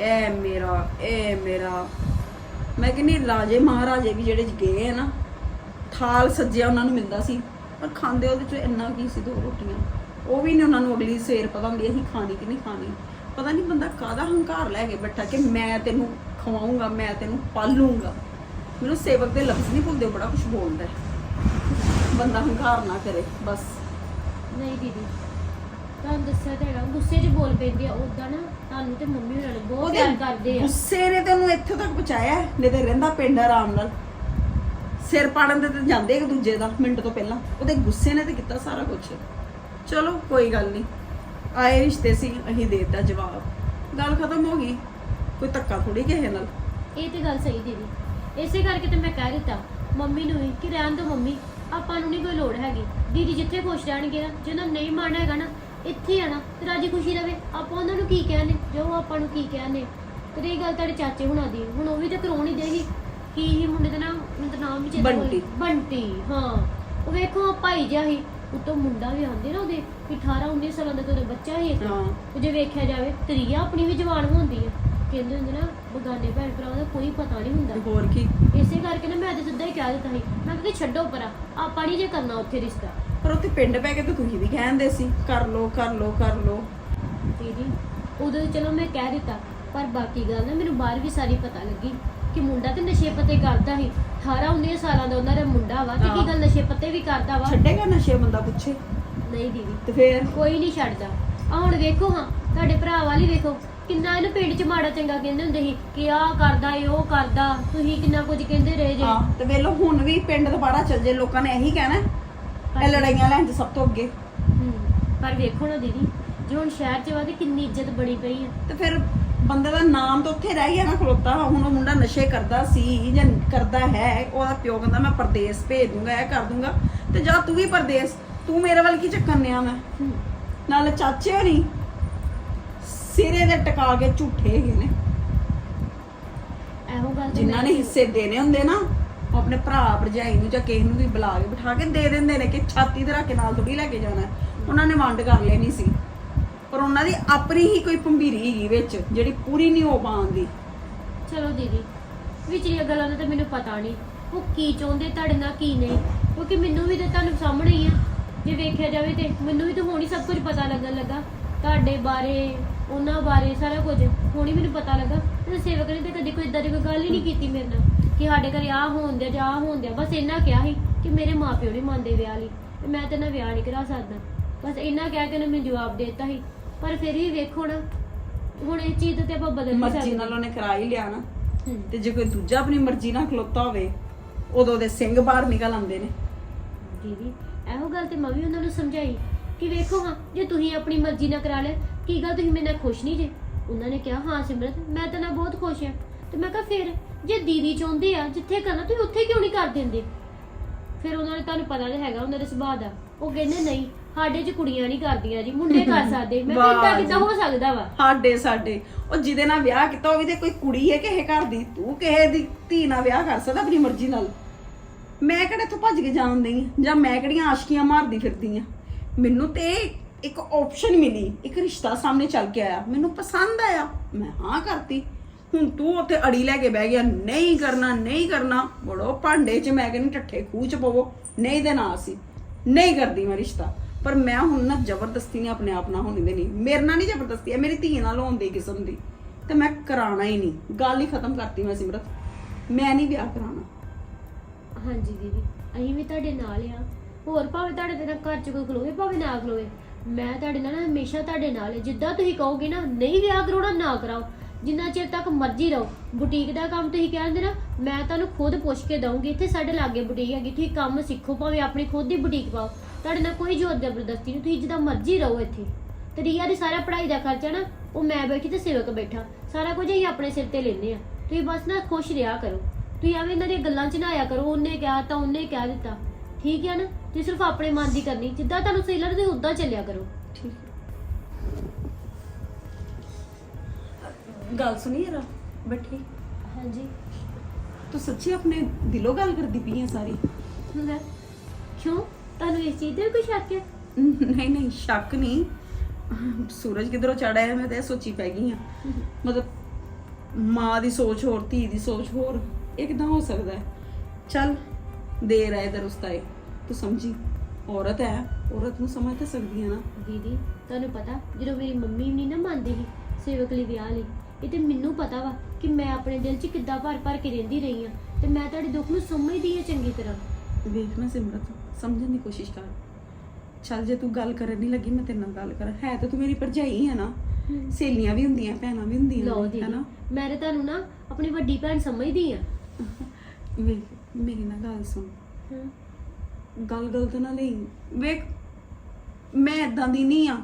ਇਹ ਮੇਰਾ ਇਹ ਮੇਰਾ। ਮੈਂ ਕਹਿੰਦੀ ਰਾਜੇ ਮਹਾਰਾਜੇ ਵੀ ਜਿਹੜੇ ਗਏ ਆ ਨਾ, ਥਾਲ ਸੱਜਿਆ ਉਹਨਾਂ ਨੂੰ ਮਿਲਦਾ ਸੀ। ਪਰ ਖਾਂਦੇ ਉਹਦੇ ਚ ਇੰਨਾ ਕੀ ਸੀ ਦੋ ਰੋਟੀਆਂ। ਉਹ ਵੀ ਨਹੀਂ ਉਹਨਾਂ ਨੂੰ ਅਗਲੀ ਸਵੇਰ ਪਤਾ ਹੁੰਦੀ, ਅਸੀਂ ਖਾਣੀ ਕਿ ਨਹੀਂ ਖਾਣੀ। ਪਤਾ ਨਹੀਂ ਬੰਦਾ ਕਾਹਦਾ ਹੰਕਾਰ ਲੈ ਕੇ ਬੈਠਾ ਕਿ ਮੈਂ ਤੈਨੂੰ ਖਵਾਉਂਗਾ, ਮੈਂ ਤੈਨੂੰ ਪਾਲੂੰਗਾ। ਮੈਨੂੰ ਸੇਵਕ ਦੇ ਲਫ਼ਜ਼ ਨਹੀਂ ਭੁੱਲਦੇ ਬੜਾ ਕੁਝ ਬੋਲਦਾ ਬੰਦਾ ਹੰਕਾਰ ਨਾ ਕਰੇ, ਬਸ। ਨਹੀਂ ਦੀਦੀ। ਤੁਹਾਨੂੰ ਦੱਸਿਆ ਤਾਂ ਹੈਗਾ ਗੁੱਸੇ 'ਚ ਬੋਲ ਪੈਂਦੇ ਆ ਉਦਾਂ ਨਾ ਤੁਹਾਨੂੰ ਤੇ ਮੰਮੀ ਹੋਣਾ ਨੇ ਬਹੁਤ ਪਿਆਰ ਕਰਦੇ ਆ। ਗੁੱਸੇ ਨੇ ਤੇ ਉਹਨੂੰ ਇੱਥੇ ਤੱਕ ਪਹੁੰਚਾਇਆ ਹੈ, ਨਹੀਂ ਤੇ ਰਹਿੰਦਾ ਪਿੰਡ ਆਰਾਮ ਨਾਲ। ਸਿਰ ਪਾੜਨ ਦੇ ਤੇ ਜਾਂਦੇ ਇੱਕ ਦੂਜੇ ਦਾ ਮਿੰਟ ਤੋਂ ਪਹਿਲਾਂ। ਉਹਦੇ ਗੁੱਸੇ ਨੇ ਤੇ ਕੀਤਾ ਸਾਰਾ ਕੁਝ ਚਲੋ ਕੋਈ ਗੱਲ ਨਹੀਂ। ਆਏ ਰਿਸ਼ਤੇ ਸੀ ਅਸੀਂ ਦੇ ਦਿੱਤਾ ਜਵਾਬ। ਗੱਲ ਖਤਮ ਹੋ ਗਈ। ਕੋਈ ਧੱਕਾ ਥੋੜੀ ਕਿਸੇ ਨਾਲ। ਇਹ ਤੇ ਗੱਲ ਸਹੀ ਦੀਦੀ ਇਸੇ ਕਰਕੇ ਤੇ ਮੈਂ ਕਹਿ ਦਿੱਤਾ ਮੰਮੀ ਨੂੰ ਵੀ ਕਿ ਰਹਿਣ ਦੋ ਮੰਮੀ ਆਪਾਂ ਨੂੰ ਨਹੀਂ ਕੋਈ ਲੋੜ ਹੈਗੀ। ਦੀਦੀ ਜਿੱਥੇ ਖੁਸ਼ ਰਹਿਣਗੇ ਨਾ ਜਿਹਨਾਂ ਨੂੰ ਨਹੀਂ ਮਨ ਹੈਗਾ ਨਾ ਇੱਥੇ ਆਣਾ ਤੇ ਰਾਜੀ ਖੁਸ਼ੀ ਰਵੇ। ਆਪਾਂ ਉਹਨਾਂ ਨੂੰ ਕੀ ਕਹਿੰਦੇ? ਜੋ ਉਹ ਆਪਾਂ ਨੂੰ ਕੀ ਕਹਿੰਦੇ? ਤੇ ਰਹੀ ਗੱਲ ਤੁਹਾਡੇ ਚਾਚੇ ਹੁਣਾਂ ਦੀ ਹੁਣ ਉਹ ਵੀ ਤੇ ਕਰਾਉਣ ਹੀ ਦੇਗੀ ਕੀ ਹੀ ਮੁੰਡੇ ਦਾ ਨਾਮ? ਮੈਨੂੰ ਤਾਂ ਨਾਮ ਵੀ ਚੇਤਾ ਭੁੱਲ- ਬੰਟੀ। ਬੰਟੀ ਹਾਂ। ਉਹ ਵੇਖੋ ਭਾਈ ਜਿਹਾ ਸੀ। ਉਤੋਂ ਮੁੰਡਾ ਵੀ ਆਂਦੇ ਨਾ ਉਹਦੇ ਕਿ 18 19 ਸਾਲਾਂ ਦਾ ਤੇ ਉਹਦਾ ਬੱਚਾ ਹੀ ਇੱਕ। ਹਾਂ। ਉਹ ਜੇ ਵੇਖਿਆ ਜਾਵੇ ਤਰੀਆ ਆਪਣੀ ਵੀ ਜਵਾਨ ਹੁੰਦੀ ਹੈ। ਕਹਿੰਦੇ ਹੁੰਦੇ ਨਾ ਬਗਾਨੇ ਭੈਣ ਭਰਾਵਾਂ ਦਾ ਕੋਈ ਪਤਾ ਨਹੀਂ ਹੁੰਦਾ। ਹੋਰ ਕੀ? ਇਸੇ ਕਰਕੇ ਨਾ ਮੈਂ ਤਾਂ ਸਿੱਧਾ ਹੀ ਕਹਿ ਦਿੱਤਾ ਸੀ। ਮੈਂ ਕਿਹਾ ਕਿ ਛੱਡੋ ਪਰਾ ਆਪਾਂ ਨਹੀਂ ਜੇ ਕਰਨਾ ਉੱਥੇ ਰਿਸ਼ਤਾ। ਪਰ ਉੱਥੇ ਪਿੰਡ ਪੈ ਕੇ ਤਾਂ ਤੁਸੀਂ ਵੀ ਕਹਿੰਦੇ ਸੀ ਕਰ ਲੋ ਕਰ ਲੋ ਕਰ ਲੋ ਦੀਦੀ ਉਦੋਂ ਤਾਂ ਚਲੋ ਮੈਂ ਕਹਿ ਦਿੱਤਾ ਪਰ ਬਾਕੀ ਗੱਲ ਨਾ ਮੈਨੂੰ ਬਾਹਰ ਵੀ ਸਾਰੀ ਪਤਾ ਲੱਗੀ ਕਿ ਮੁੰਡਾ ਤੇ ਨਸ਼ੇ ਪੱਤੇ ਕਰਦਾ ਸੀ। 18 19 ਸਾਲਾਂ ਦਾ ਉਹਨਾਂ ਦਾ ਮੁੰਡਾ ਵਾ ਤੇ। ਕੀ ਗੱਲ ਨਸ਼ੇ ਪੱਤੇ ਵੀ ਕਰਦਾ ਵਾ? ਛੱਡੇਗਾ ਨਸ਼ੇ ਬੰਦਾ ਪੁੱਛੇ? ਨਹੀਂ ਦੀਦੀ ਤੇ ਫੇਰ? ਕੋਈ ਨਹੀਂ ਛੱਡਦਾ। ਆ ਹੁਣ ਵੇਖੋ ਹਾਂ ਤੁਹਾਡੇ ਭਰਾ ਵਾਲੀ ਵੇਖੋ ਕਿੰਨਾ ਇਹਨੂੰ ਪਿੰਡ 'ਚ ਮਾੜਾ ਚੰਗਾ ਕਹਿੰਦੇ ਹੁੰਦੇ ਸੀ ਕਿ ਆਹ ਕਰਦਾ ਏ ਉਹ ਕਰਦਾ ਤੁਸੀਂ ਕਿੰਨਾ ਕੁਝ ਕਹਿੰਦੇ ਰਹੇ ਜੇ। ਹਾਂ ਤੇ ਵੇਲੋ ਹੁਣ ਵੀ ਪਿੰਡ ਦੁਬਾਰਾ ਚੱਲ ਜੇ ਲੋਕਾਂ ਨੇ ਇਹੀ ਕਹਿਣਾ। ਇਹ ਲੜਾਈਆਂ ਲੈਣ ਚ ਸਭ ਤੋਂ ਅੱਗੇ ਹੂੰ। ਪਰ ਵੇਖੋ ਨਾ ਦੀਦੀ ਜੇ ਹੁਣ ਸ਼ਹਿਰ 'ਚ ਵਾ ਤੇ ਕਿੰਨੀ ਇੱਜ਼ਤ ਬਣੀ ਪਈ ਹੈ ਤੇ ਫਿਰ ਬੰਦੇ ਦਾ ਨਾਮ ਤਾਂ ਉੱਥੇ ਰਹਿ ਗਿਆ ਨਾ ਖਲੋਤਾ ਹੁਣ ਉਹ ਮੁੰਡਾ ਨਸ਼ੇ ਕਰਦਾ ਸੀ ਜਾਂ ਕਰਦਾ ਹੈ ਉਹਦਾ ਪਿਓ ਕਹਿੰਦਾ ਮੈਂ ਪਰਦੇਸ ਭੇਜ ਦੂੰਗਾ ਇਹ ਕਰ ਦੂੰਗਾ ਤੇ ਜਾ ਤੂੰ ਵੀ ਪਰਦੇਸ ਤੂੰ ਮੇਰੇ ਵੱਲ ਕੀ ਚੱਕਣ ਆ ਮੈਂ ਹੂੰ। ਨਾਲ ਚਾਚੇ ਹੋਣੀ ਸਿਰੇ ਦੇ ਟਕਾ ਕੇ ਝੂਠੇ ਹੈਗੇ ਨੇ ਇਹੋ ਗੱਲ ਤੇ ਜਿਨ੍ਹਾਂ ਮੈਂ- ਨੇ ਹਿੱਸੇ ਦੇਣੇ ਹੁੰਦੇ ਨਾ ਉਹ ਆਪਣੇ ਭਰਾ ਭਰਜਾਈ ਨੂੰ ਜਾਂ ਕਿਸੇ ਨੂੰ ਵੀ ਬੁਲਾ ਕੇ ਬਿਠਾ ਕੇ ਦੇ ਦਿੰਦੇ ਨੇ ਕਿ ਛਾਤੀ ਤੇ ਰੱਖ ਕੇ ਨਾਲ ਥੋੜੀ ਲੈ ਕੇ ਜਾਣਾ। ਉਹਨਾਂ ਨੇ ਵੰਡ ਕਰ ਲੈਣੀ ਸੀ। ਪਰ ਉਹਨਾਂ ਦੀ ਆਪਣੀ ਹੀ ਕੋਈ ਭੰਬੀਰੀ ਹੈਗੀ ਵਿੱਚ, ਜਿਹੜੀ ਪੂਰੀ ਨਹੀਂ ਹੋ ਪਾਉਂਦੀ। ਚਲੋ ਦੀਦੀ ਵਿਚਲੀਆਂ ਗੱਲਾਂ ਦਾ ਤਾਂ ਮੈਨੂੰ ਪਤਾ ਨਹੀਂ। ਉਹ ਕੀ ਚਾਹੁੰਦੇ ਤੁਹਾਡੇ ਨਾਲ, ਕੀ ਨਹੀਂ? ਕਿਉਂਕਿ ਮੈਨੂੰ ਵੀ ਤਾਂ ਤੁਹਾਨੂੰ ਸਾਹਮਣੇ ਹੀ ਆ। ਜੇ ਵੇਖਿਆ ਜਾਵੇ ਤੇ ਮੈਨੂੰ ਵੀ ਤਾਂ ਹੁਣ ਹੀ ਸਭ ਕੁਝ ਪਤਾ ਲੱਗਣ ਲੱਗਾ। ਤੁਹਾਡੇ ਬਾਰੇ, ਉਹਨਾਂ ਬਾਰੇ ਸਾਰਾ ਕੁਝ ਹੁਣ ਹੀ ਮੈਨੂੰ ਪਤਾ ਲੱਗਾ। ਤੇ ਸੇਵਕ ਨੇ ਤਾਂ ਕਦੇ ਕੋਈ ਇਦਾਂ ਦੀ ਕੋਈ ਗੱਲ ਹੀ ਨਹੀਂ ਕੀਤੀ ਮੇਰੇ ਨਾਲ। ਕਿ ਸਾਡੇ ਘਰੇ ਆਹ ਹੋਣ ਦਿਆ ਜਾਂ ਹੋਣ ਦਿਆ। ਬਸ ਇੰਨਾ ਕਿਹਾ ਸੀ ਕਿ ਮੇਰੇ ਮਾਪਿਓ ਨਹੀਂ ਮੰਨਦੇ ਵਿਆਹ ਲਈ ਤੇ ਮੈਂ ਤੇ ਨਾ ਵਿਆਹ ਨਹੀਂ ਕਰਾ ਸਕਦਾ। ਬਸ ਇੰਨਾ ਕਹਿ ਕੇ ਉਹਨੇ ਮੈਨੂੰ ਜਵਾਬ ਦੇ ਦਿੱਤਾ ਸੀ। ਪਰ ਫਿਰ ਵੀ ਵੇਖੋ ਨਾ ਹੁਣ ਇਹ ਚੀਜ਼ ਤੇ ਆਪਾਂ ਬਦਲ ਨਹੀਂ ਮਰਜ਼ੀ ਸਕਦੇ। ਨਾਲ ਉਹਨੇ ਕਰਾ ਹੀ ਲਿਆ ਨਾ। ਹੂੰ। ਤੇ ਜੇ ਕੋਈ ਦੂਜਾ ਆਪਣੀ ਮਰਜ਼ੀ ਨਾਲ ਖਲੋਤਾ ਹੋਵੇ ਉਦੋਂ ਦੇ ਸਿੰਘ ਬਾਹਰ ਨਿਕਲ ਆਉਂਦੇ ਨੇ। ਦੀਦੀ ਇਹੋ ਗੱਲ ਤੇ ਮੈਂ ਵੀ ਉਹਨਾਂ ਨੂੰ ਸਮਝਾਈ ਕਿ ਵੇਖੋ ਹਾਂ ਜੇ ਤੁਸੀਂ ਆਪਣੀ ਮਰਜ਼ੀ ਨਾਲ ਕਰਾ ਲਿਆ ਕੀ ਗੱਲ ਤੁਸੀਂ ਮੇਰੇ ਨਾਲ ਖੁਸ਼ ਨਹੀਂ ਜੇ? ਉਹਨਾਂ ਨੇ ਕਿਹਾ ਹਾਂ ਸਿਮਰਤ ਮੈਂ ਤਾਂ ਨਾਲ ਬਹੁਤ ਖੁਸ਼ ਹਾਂ। ਤੇ ਮੈਂ ਕਿਹਾ ਫਿਰ ਜੇ ਦੀਦੀ ਚਾਹੁੰਦੇ ਆ ਜਿੱਥੇ ਕਰਨਾ ਤੁਸੀਂ ਉੱਥੇ ਕਿਉਂ ਨਹੀਂ ਕਰ ਦਿੰਦੇ? ਫਿਰ ਉਹਨਾਂ ਨੇ ਤੁਹਾਨੂੰ ਪਤਾ ਤਾਂ ਹੈਗਾ ਉਹਨਾਂ ਦੇ ਸੁਭਾਅ ਦਾ। ਉਹ ਕਹਿੰਦੇ ਨਹੀਂ ਸਾਡੇ 'ਚ ਕੁੜੀਆਂ ਨਹੀਂ ਕਰਦੀਆਂ ਜੀ ਮੁੰਡੇ ਕਰ ਸਕਦੇ। ਮੈਂ ਕਿਹਾ ਵਾਹ ਜੀ। ਕਿੱਦਾਂ ਹੋ ਸਕਦਾ ਵਾ? ਸਾਡੇ ਸਾਡੇ। ਉਹ ਜਿਹਦੇ ਨਾਲ ਵਿਆਹ ਕੀਤਾ ਉਹ ਵੀ ਤੇ ਕੋਈ ਕੁੜੀ ਹੈ ਕਿਸੇ ਘਰ ਦੀ? ਤੂੰ ਕਿਸੇ ਦੀ ਧੀ ਨਾਲ ਵਿਆਹ ਕਰ ਸਕਦਾ ਆਪਣੀ ਮਰਜ਼ੀ ਨਾਲ? ਮੈਂ ਕਿਹੜੇ ਇੱਥੋਂ ਭੱਜ ਕੇ ਜਾਂਦੀ ਆ? ਜਾਂ ਮੈਂ ਕਿਹੜੀਆਂ ਆਸ਼ਕੀਆਂ ਮਾਰਦੀ ਫਿਰਦੀ ਆ? ਮੈਨੂੰ ਤੇ ਇੱਕ ਆਪਸ਼ਨ ਮਿਲੀ ਇੱਕ ਰਿਸ਼ਤਾ ਸਾਹਮਣੇ ਚੱਲ ਕੇ ਆਇਆ। ਮੈਨੂੰ ਪਸੰਦ ਆਇਆ। ਮੈਂ ਹਾਂ ਕਰਤੀ। ਹੁਣ ਤੂੰ ਉੱਥੇ ਅੜੀ ਲੈ ਕੇ ਬਹਿ ਗਿਆ, ਨਹੀਂ ਕਰਨਾ ਨਹੀਂ ਕਰਨਾ ਬੜੋ ਭਾਂਡੇ 'ਚ ਮੈਂ ਕਹਿੰਦੀ ਠੱਠੇ ਖੂਹ 'ਚ ਪਵੋ, ਨਹੀਂ ਦੇ ਨਾ ਸੀ ਨਹੀਂ ਕਰਦੀ ਮੈਂ ਰਿਸ਼ਤਾ। ਪਰ ਮੈਂ ਹੁਣ ਨਾ ਜ਼ਬਰਦਸਤੀ ਨਹੀਂ ਆਪਣੇ ਆਪ ਨਾਲ ਹੋਣੀ ਦੇਣੀ ਮੇਰੇ ਨਾਲ ਨਹੀਂ ਜ਼ਬਰਦਸਤੀ ਹੈ, ਮੇਰੀ ਧੀ ਨਾਲ ਹੋਣ ਦੀ ਕਿਸਮ ਦੀ। ਤੇ ਮੈਂ ਕਰਾਣਾ ਹੀ ਨਹੀਂ। ਗੱਲ ਹੀ ਖਤਮ ਕਰਤੀ ਮੈਂ ਸਿਮਰਤ। ਮੈਂ ਨਹੀਂ ਵਿਆਹ ਕਰਾਣਾ ਹਾਂਜੀ ਦੀਦੀ, ਅਸੀਂ ਵੀ ਤੁਹਾਡੇ ਨਾਲ ਆ ਹੋਰ ਭਾਵੇਂ ਤੁਹਾਡੇ ਤੇ ਘਰ ਚ ਕੋਈ ਖਲੋਵੇ, ਭਾਵੇਂ ਨਾ ਖਲੋਵੇ। ਮੈਂ ਤੁਹਾਡੇ ਨਾਲ ਹਮੇਸ਼ਾ ਤੁਹਾਡੇ ਨਾਲ ਜਿੱਦਾਂ ਤੁਸੀਂ ਕਹੋਗੇ ਨਾ, ਨਹੀਂ ਵਿਆਹ ਕਰਾਉਣਾ, ਨਾ ਕਰਾਓ। ਜਿੰਨਾ ਚਿਰ ਤੱਕ ਮਰਜ਼ੀ ਰਹੋ। ਬੁਟੀਕ ਦਾ ਕੰਮ ਤੁਸੀਂ ਕਹਿੰਦੇ ਨਾ, ਮੈਂ ਤੁਹਾਨੂੰ ਖੁਦ ਪੁੱਛ ਕੇ ਦਊਂਗੀ, ਇੱਥੇ ਸਾਡੇ ਲਾਗੇ ਬੁਟੀਕ ਹੈਗੀ, ਤੁਸੀਂ ਕੰਮ ਸਿੱਖੋ, ਭਾਵੇਂ ਆਪਣੀ ਖੁਦ ਦੀ ਬੁਟੀਕ ਪਾਓ। ਤੁਹਾਡੇ ਨਾਲ ਕੋਈ ਜ਼ੋਰ ਜ਼ਬਰਦਸਤੀ ਨਹੀਂ, ਤੁਸੀਂ ਜਿੱਦਾਂ ਮਰਜ਼ੀ ਰਹੋ ਇੱਥੇ। ਤੇ ਰੀਆ ਦੀ ਸਾਰਾ ਪੜ੍ਹਾਈ ਦਾ ਖਰਚਾ ਨਾ, ਉਹ ਮੈਂ ਬੈਠੀ ਤੇ ਸੇਵਕ ਬੈਠਾ। ਸਾਰਾ ਕੁਝ ਅਸੀਂ ਆਪਣੇ ਸਿਰ ਤੇ ਲੈਨੇ ਆ ਤੁਸੀਂ ਬਸ ਨਾ ਖੁਸ਼ ਰਿਹਾ ਕਰੋ। ਤੁਸੀਂ ਐਵੇਂ ਇਹਨਾਂ ਦੀਆਂ ਗੱਲਾਂ ਚ ਨਾ ਆਇਆ ਕਰੋ, ਉਹਨੇ ਕਿਹਾ ਤਾਂ ਉਹਨੇ ਕਹਿ ਦਿੱਤਾ। ਠੀਕ ਹੈ ਨਾ? ਤੁਸੀਂ ਸਿਰਫ ਆਪਣੇ ਮਨ ਦੀ ਕਰਨੀ, ਜਿੱਦਾਂ ਤੁਹਾਨੂੰ ਸਹੀ ਲੱਗਦਾ, ਤੁਸੀਂ ਉਦਾਂ ਚੱਲਿਆ ਕਰੋ। ਠੀਕ ਗੱਲ ਸੁਣੀ ਯਾਰ ਬੈਠੀ। ਹਾਂਜੀ। ਤੂੰ ਸੱਚੀ ਆਪਣੇ ਦਿਲੋਂ ਗੱਲ ਕਰਦੀ ਪਈ ਹੈ ਸਾਰੀ? ਲੈ ਕਿਉਂ? ਤੁਹਾਨੂੰ ਇਸ ਚੀਜ਼ ਵੀ ਕੋਈ ਸ਼ੱਕ ਹੈ? ਨਹੀਂ ਨਹੀਂ ਸ਼ੱਕ ਨਹੀਂ। ਸੂਰਜ ਕਿਧਰੋਂ ਚੜਿਆ ਹੈ ਮੈਂ ਤਾਂ ਇਹ ਸੋਚੀ ਪੈ ਗਈ ਆ। ਮਤਲਬ ਮਾਂ ਦੀ ਸੋਚ ਹੋਰ ਧੀ ਦੀ ਸੋਚ ਹੋਰ ਇਹ ਕਿਦਾਂ ਹੋ ਸਕਦਾ ਹੈ? ਚੱਲ ਦੇਰ ਆਏ ਦਰੁਸਤ ਆਏ ਤੂੰ ਸਮਝੀ ਔਰਤ ਹੈ ਔਰਤ ਨੂੰ ਸਮਝ ਤਾਂ ਸਕਦੀ ਹੈ ਨਾ। ਦੀਦੀ ਤੁਹਾਨੂੰ ਪਤਾ ਜਦੋਂ ਮੇਰੀ ਮੰਮੀ ਨਹੀਂ ਨਾ ਮੰਨਦੀ ਸੀ ਸੇਵਕ ਲਈ ਵਿਆਹ ਲਈ ਇਹ ਤੇ ਮੈਨੂੰ ਪਤਾ ਵਾ ਕਿ ਮੈਂ ਆਪਣੇ ਦਿਲ 'ਚ ਕਿੱਦਾਂ ਭਰ ਭਰ ਕੇ ਰਹਿੰਦੀ ਰਹੀ ਆ ਤੇ ਮੈਂ ਤੁਹਾਡੇ ਦੁੱਖ ਨੂੰ ਸਮਝਦੀ ਹਾਂ ਚੰਗੀ ਤਰ੍ਹਾਂ। ਵੇਖ ਮੈਂ ਸਿਮਰਤ ਸਮਝਣ ਦੀ ਕੋਸ਼ਿਸ਼ ਕਰ। ਚੱਲ ਜੇ ਤੂੰ ਗੱਲ ਕਰਨ ਨਹੀਂ ਲੱਗੀ ਮੈਂ ਤੇਰੇ ਨਾਲ ਗੱਲ ਕਰਾਂ। ਹੈ ਤਾਂ ਤੂੰ ਮੇਰੀ ਭਰਜਾਈ ਹੈ ਨਾ। ਸਹੇਲੀਆਂ ਵੀ ਹੁੰਦੀਆਂ ਭੈਣਾਂ ਵੀ ਹੁੰਦੀਆਂ ਲਓ ਨੇ, ਦੀਦੀ ਮੈਂ ਤੇ ਤੁਹਾਨੂੰ ਨਾ ਆਪਣੀ ਵੱਡੀ ਭੈਣ ਸਮਝਦੀ ਆ ਵੇਖ ਮੇਰੀ ਨਾ ਗੱਲ ਸੁਣ। ਗੱਲ ਗਲਤ ਨਾ ਲਈ। ਵੇਖ ਮੈਂ ਇਦਾਂ ਦੀ ਨਹੀਂ ਆ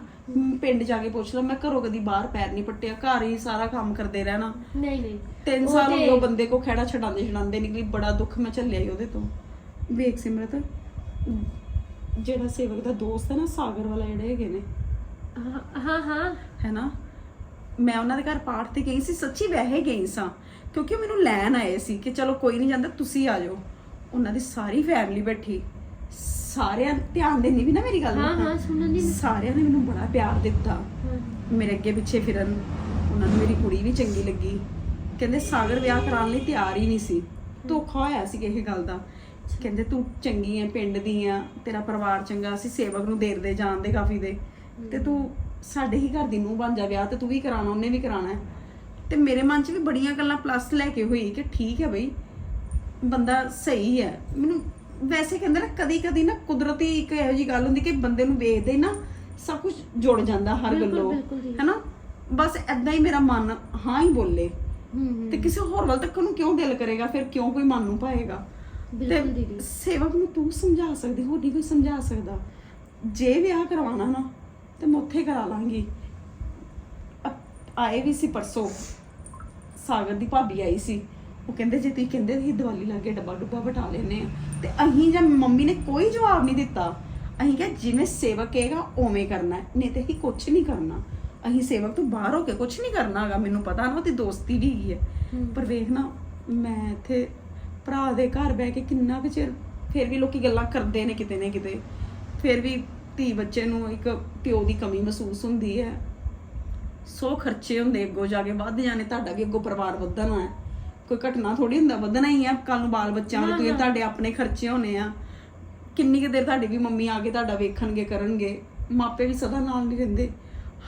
ਪਿੰਡ ਜਾ ਕੇ ਪੁੱਛ ਲਾ ਮੈਂ ਘਰੋਂ ਕਦੀ ਬਾਹਰ ਪੈਰ ਨਹੀਂ ਪੱਟਿਆ ਘਰ ਹੀ ਸਾਰਾ ਕੰਮ ਕਰਦੇ ਰਹਿਣਾ। ਨਹੀਂ ਨਹੀਂ। ਤਿੰਨ ਉਹ ਸਾਲ ਹੋ ਗਏ ਉਹ ਬੰਦੇ ਕੋ ਖੜਾ ਛਡਾਉਂਦੇ ਛਡਾਉਂਦੇ ਨਿਕਲੀ ਬੜਾ ਦੁੱਖ ਮੈਂ ਝੱਲਿਆ ਈ ਉਹਦੇ ਤੋਂ। ਵੇਖ ਸਿਮਰਤ ਜਿਹੜਾ ਸੇਵਕ ਦਾ ਦੋਸਤ ਹੈ ਨਾ ਸਾਗਰ ਵਾਲਾ ਜਿਹੜੇ ਹੈਗੇ ਨੇ। ਹਾਂ- ਹਾਂ ਹਾਂ। ਹੈਨਾ ਮੈਂ ਉਹਨਾਂ ਦੇ ਘਰ ਪਾਠ ਤੇ ਗਈ ਸੀ ਸੱਚੀ ਵੈਸੇ ਗਈ ਸਾਂ ਕਿਉਂਕਿ ਉਹ ਮੈਨੂੰ ਲੈਣ ਆਏ ਸੀ ਕਿ ਚਲੋ ਕੋਈ ਨਹੀਂ ਜਾਂਦਾ ਤੁਸੀਂ ਆ ਜਾਓ। ਉਹਨਾਂ ਦੀ ਸਾਰੀ ਫੈਮਿਲੀ ਬੈਠੀ। ਸਾਰਿਆਂ ਧਿਆਨ ਦੇਣੀ ਵੀ ਨਾ ਮੇਰੀ ਗੱਲ ਹਾਂ। ਹਾਂ, ਸੁਣਨ ਦੀ ਸਾਰਿਆਂ ਨੇ ਮੈਨੂੰ ਬੜਾ ਪਿਆਰ ਦਿੱਤਾ। ਮੇਰੇ ਅੱਗੇ ਪਿੱਛੇ ਫਿਰਨ ਉਹਨਾਂ ਨੂੰ ਮੇਰੀ ਕੁੜੀ ਵੀ ਚੰਗੀ ਲੱਗੀ। ਕਹਿੰਦੇ ਸਾਗਰ ਵਿਆਹ ਕਰਾਉਣ ਲਈ ਤਿਆਰ ਹੀ ਨਹੀਂ ਸੀ। ਧੋਖਾ ਹੋਇਆ ਸੀ ਇਹ ਗੱਲ ਦਾ। ਕਹਿੰਦੇ ਤੂੰ ਚੰਗੀ ਹੈ ਪਿੰਡ ਦੀ ਆ ਤੇਰਾ ਪਰਿਵਾਰ ਚੰਗਾ ਅਸੀਂ ਸੇਵਕ ਨੂੰ ਦੇਰ ਦੇ ਜਾਣਦੇ ਕਾਫੀ ਦੇ। ਤੇ ਤੂੰ ਸਾਡੇ ਹੀ ਘਰ ਦੀ ਨੂੰ ਬਣ ਜਾ ਵਿਆਹ ਤੇ ਤੂੰ ਵੀ ਕਰਾਣਾ ਉਹਨੇ ਵੀ ਕਰਾਣਾ ਹੈ। ਤੇ ਮੇਰੇ ਮਨ 'ਚ ਵੀ ਬੜੀਆਂ ਗੱਲਾਂ ਪਲੱਸ ਲੈ ਕੇ ਹੋਈ ਕਿ ਠੀਕ ਹੈ ਬਈ ਬੰਦਾ ਸਹੀ ਹੈ ਮੈਨੂੰ ਵੈਸੇ ਕਹਿੰਦੇ ਨਾ ਕਦੀ ਕਦੀ ਨਾ ਕੁਦਰਤੀ ਇੱਕ ਇਹੋ ਜੀ ਗੱਲ ਹੁੰਦੀ ਕਿ ਬੰਦੇ ਨੂੰ ਵੇਖਦੇ ਨਾ ਸਭ ਕੁਝ ਜੁੜ ਜਾਂਦਾ ਹਰ ਬਿਲਕੁਲ, ਗੱਲੋਂ ਬਿਲਕੁਲ ਜੀ। ਹੈਨਾ? ਬਸ ਐਦਾਂ ਹੀ ਮੇਰਾ ਮਨ ਹਾਂ ਹੀ ਬੋਲੇ। ਹੂੰ ਤੇ ਕਿਸੇ ਹੋਰ ਵੱਲ ਤੱਕ ਨੂੰ ਕਿਉਂ ਦਿਲ ਕਰੇਗਾ? ਫਿਰ ਕਿਉਂ ਕੋਈ ਮਨ ਨੂੰ ਪਾਏਗਾ? ਬਿਲਕੁਲ ਦੀਦੀ ਸੇਵਕ ਨੂੰ ਤੂੰ ਸਮਝਾ ਸਕਦੀ ਹੋਰ ਨਹੀਂ ਕੋਈ ਸਮਝਾ ਸਕਦਾ। ਜੇ ਵਿਆਹ ਕਰਵਾਉਣਾ ਨਾ ਤੇ ਮੈਂ ਉੱਥੇ ਕਰਾ ਲਾਂਗੀ। ਅ- ਆਏ ਵੀ ਸੀ ਪਰਸੋਂ ਸਾਗਰ ਦੀ ਭਾਬੀ ਆਈ ਸੀ। ਉਹ ਕਹਿੰਦੇ ਜੇ ਤੁਸੀਂ ਕਹਿੰਦੇ ਸੀ ਦੀਵਾਲੀ ਲਾਗੇ ਡੱਬਾ ਡੁੱਬਾ ਬਟਾ ਲੈਨੇ ਆ ਤੇ ਅਹੀਂ ਜਾਂ ਮੰਮੀ ਨੇ ਕੋਈ ਜਵਾਬ ਨਹੀਂ ਦਿੱਤਾ। ਅਹੀਂ ਕਿਹਾ ਜਿਵੇਂ ਸੇਵਕ ਕਹੇਗਾ ਉਵੇਂ ਕਰਨਾ ਹੈ, ਨਹੀਂ ਤੇ ਅਸੀਂ ਕੁਝ ਨਹੀਂ ਕਰਨਾ। ਅਹੀਂ ਸੇਵਕ ਤੋਂ ਬਾਹਰ ਹੋ ਕੇ ਕੁਝ ਨਹੀਂ ਕਰਨਾ ਹੈਗਾ ਮੈਨੂੰ ਪਤਾ ਨਾ ਉਹਦੀ ਦੋਸਤੀ ਵੀ ਹੈਗੀ ਹੂੰ। ਪਰ ਵੇਖ ਨਾ ਮੈਂ ਇੱਥੇ ਭਰਾ ਦੇ ਘਰ ਬਹਿ ਕੇ ਕਿੰਨਾ ਕੁ ਚਿਰ ਫਿਰ ਵੀ ਲੋਕੀ ਗੱਲਾਂ ਕਰਦੇ ਨੇ ਕਿਤੇ ਨਾ ਕਿਤੇ। ਫਿਰ ਵੀ ਧੀ ਬੱਚੇ ਨੂੰ ਇੱਕ ਪਿਓ ਦੀ ਕਮੀ ਮਹਿਸੂਸ ਹੁੰਦੀ ਹੈ। ਸੋ ਖਰਚੇ ਹੁੰਦੇ ਅੱਗੋਂ ਜਾ ਕੇ ਵੱਧ ਜਾਣੇ ਤੁਹਾਡਾ ਵੀ ਅੱਗੋਂ ਪਰਿਵਾਰ ਵਧਣਾ ਹੈ। ਕੋਈ ਘਟਨਾ ਥੋੜੀ ਹੁੰਦਾ ਵਧਣਾ ਹੀ ਆ ਕੱਲ ਨੂੰ ਬਾਲ ਬੱਚਿਆਂ ਦੇ ਤੁਸੀਂ। ਤੁਹਾਡੇ ਆਪਣੇ ਖਰਚੇ ਹੋਣੇ ਆ। ਕਿੰਨੀ ਕੁ ਦੇਰ ਤੁਹਾਡੀ ਵੀ ਮੰਮੀ ਆ ਕੇ ਤੁਹਾਡਾ ਵੇਖਣਗੇ ਕਰਨਗੇ। ਮਾਪੇ ਵੀ ਸਦਾ ਨਾਲ ਨਹੀਂ ਰਹਿੰਦੇ।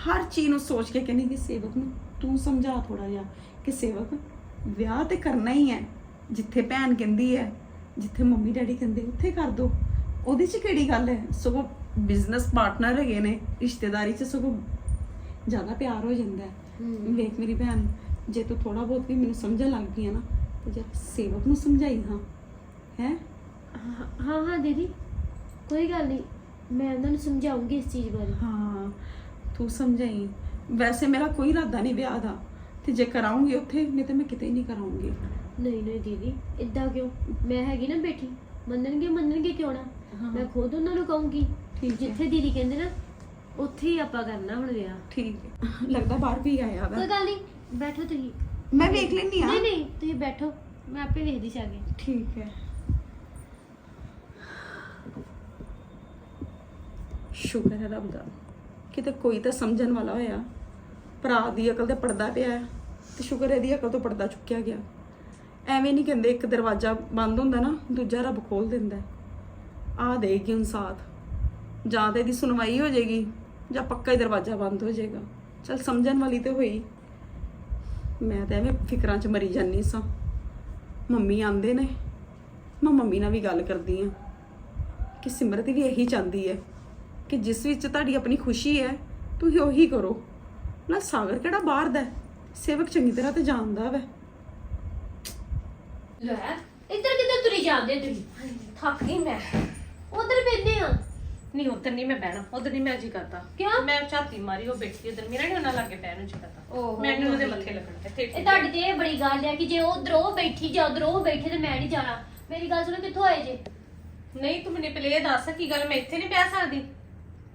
ਹਰ ਚੀਜ਼ ਨੂੰ ਸੋਚ ਕੇ ਕਹਿੰਦੀ ਕਿ ਸੇਵਕ ਨੂੰ ਤੂੰ ਸਮਝਾ ਥੋੜਾ ਜਿਹਾ ਕਿ ਸੇਵਕ ਵਿਆਹ ਤੇ ਕਰਨਾ ਹੀ ਹੈ। ਜਿੱਥੇ ਭੈਣ ਕਹਿੰਦੀ ਹੈ ਜਿੱਥੇ ਮੰਮੀ ਡੈਡੀ ਕਹਿੰਦੇ ਉੱਥੇ ਕਰ ਦੋ। ਉਹਦੇ 'ਚ ਕਿਹੜੀ ਗੱਲ ਹੈ? ਸਗੋਂ ਬਿਜ਼ਨਸ ਪਾਰਟਨਰ ਹੈਗੇ ਨੇ ਰਿਸ਼ਤੇਦਾਰੀ 'ਚ ਸਗੋਂ ਜ਼ਿਆਦਾ ਪਿਆਰ ਹੋ ਜਾਂਦਾ ਹੂੰ। ਵੇਖ ਮੇਰੀ ਭੈਣ ਜੇ ਤੂੰ ਥੋੜਾ ਬਹੁਤ ਵੀ ਮੈਨੂੰ ਸਮਝਣ ਲੱਗ ਗਈ ਹੈ ਨਾ ਤੇ ਜਦ ਸੇਵਕ ਨੂੰ ਸਮਝਾਈ ਹਾਂ ਹੈ? ਹਾਂ ਹਾਂ ਹਾਂ ਦੀਦੀ। ਕੋਈ ਗੱਲ ਨਹੀਂ ਮੈਂ ਉਹਨਾਂ ਨੂੰ ਸਮਝਾਉਂਗੀ ਇਸ ਚੀਜ਼ ਬਾਰੇ। ਹਾਂ ਤੂੰ ਸਮਝਾਈ। ਵੈਸੇ ਮੇਰਾ ਕੋਈ ਇਰਾਦਾ ਨਹੀਂ ਵਿਆਹ ਦਾ ਤੇ ਜੇ ਕਰਾਉਂਗੀ ਉੱਥੇ ਨਹੀਂ ਤੇ ਮੈਂ ਕਿਤੇ ਨਹੀਂ ਕਰਾਉਂਗੀ। ਨਹੀਂ ਨਹੀਂ ਦੀਦੀ ਇਦਾਂ ਕਿਉਂ? ਮੈਂ ਹੈਗੀ ਨਾ ਬੈਠੀ ਮੰਨਣਗੇ ਮੰਨਣਗੇ ਕਿਉਂ ਨਾ? ਹਾਂ। ਮੈਂ ਖੁਦ ਉਹਨਾਂ ਨੂੰ ਕਹੂੰਗੀ ਹੈ। ਜਿੱਥੇ ਦੀਦੀ ਕਹਿੰਦੇ ਨਾ ਉੱਥੇ ਹੀ ਆਪਾਂ ਕਰਨਾ ਹੁਣ ਵਿਆਹ। ਠੀਕ ਹੈ। ਲੱਗਦਾ ਬਾਹਰ ਵੀ ਆਇਆ ਵਾ। ਕੋਈ ਗੱਲ ਨਹੀਂ ਬੈਠੋ ਤੁਸੀਂ। ਮੈਂ ਵੇਖ ਲੈਣੀ ਆ ਨਹੀਂ ਨਹੀਂ ਤੁਸੀਂ ਬੈਠੋ। ਮੈਂ ਆਪੇ ਵੇਖਦੀ ਸਾਗੇ ਠੀਕ ਹੈ। ਸ਼ੁਕਰ ਹੈ ਰੱਬ ਦਾ। ਕਿਤੇ ਕੋਈ ਤਾਂ ਸਮਝਣ ਵਾਲਾ ਹੋਇਆ। ਭਰਾ ਦੀ ਅਕਲ ਤੇ ਪਰਦਾ ਪਿਆ ਹੈ ਤੇ ਸ਼ੁਕਰ ਹੈ ਇਹਦੀ ਅਕਲ ਤੋਂ ਪਰਦਾ ਚੁੱਕਿਆ ਗਿਆ। ਐਵੇਂ ਨਹੀਂ ਕਹਿੰਦੇ ਇੱਕ ਦਰਵਾਜ਼ਾ ਬੰਦ ਹੁੰਦਾ ਨਾ ਦੂਜਾ ਰੱਬ ਖੋਲ ਦਿੰਦਾ ਆ ਦੇਗੀ ਇਨਸਾਫ ਜਾਂ ਤੇ ਇਹਦੀ ਸੁਣਵਾਈ ਹੋ ਜਾਏਗੀ ਜਾਂ ਪੱਕਾ ਹੀ ਦਰਵਾਜ਼ਾ ਬੰਦ ਹੋ ਜਾਏਗਾ। ਚਲ ਸਮਝਣ ਵਾਲੀ ਤੇ ਹੋਈ। ਮੈਂ ਤਾਂ ਐਵੇਂ ਫਿਕਰਾਂ 'ਚ ਮਰੀ ਜਾਂਦੀ ਸਾਂ। ਮੰਮੀ ਆਂਦੇ ਨੇ, ਮੈਂ ਮੰਮੀ ਨਾਲ ਵੀ ਗੱਲ ਕਰਦੀ ਆ ਕਿ ਸਿਮਰਤ ਵੀ ਇਹੀ ਚਾਹੁੰਦੀ ਹੈ ਕਿ ਜਿਸ ਵਿੱਚ ਤੁਹਾਡੀ ਆਪਣੀ ਖੁਸ਼ੀ ਹੈ, ਤੁਸੀਂ ਉਹੀ ਕਰੋ। ਨਾ ਸਾਗਰ ਕਿਹੜਾ ਬਾਹਰ ਦਾ ਹੈ? ਸੇਵਕ ਚੰਗੀ ਤਰ੍ਹਾਂ ਤੇ ਜਾਣਦਾ ਵੈ। ਲੈ, ਇੱਧਰ ਕਿੱਧਰ ਤੁਰੀ ਜਾਂਦੇ ਤੁਸੀਂ? ਥੱਕ ਗਈ ਮੈਂ। ਉਧਰ ਬੈਠੇ ਆ ਨਹੀਂ ਉਧਰ ਨਹੀਂ ਮੈਂ ਬਹਿਣਾ ਉਧਰ ਨਹੀਂ ਮੈਂ ਜੀ ਕਰਦਾ। ਕਿਉਂ? ਮੈਂ ਝਾਤੀ ਮਾਰੀ ਉਹ ਬੈਠੀ ਉਧਰ ਮੇਰਾ ਨਹੀਂ ਉਹਨਾਂ ਲੱਗੇ ਨੂੰ ਜੀ ਕਰਦਾ। ਓਹੋ, ਮੈਨੂੰ ਉਹਦੇ। ਮੱਥੇ ਲੱਗਣਾ ਇਹ ਤੁਹਾਡੀ ਤੇ ਇਹ ਬੜੀ ਗੱਲ ਹੈ ਕਿ ਜੇ ਉਧਰ ਉਹ ਬੈਠੀ ਜਾਂ ਉਧਰ ਉਹ ਬੈਠੇ ਤੇ ਮੈਂ ਨਹੀਂ ਜਾਣਾ। ਮੇਰੀ ਗੱਲ ਸੁਣੋ ਕਿੱਥੋਂ ਆਏ ਜੇ? ਨਹੀਂ ਤੂੰ ਮੈਨੂੰ ਪਹਿਲੇ ਇਹ ਦੱਸ ਕੀ ਗੱਲ ਮੈਂ ਇੱਥੇ ਨਹੀਂ ਬਹਿ ਸਕਦੀ?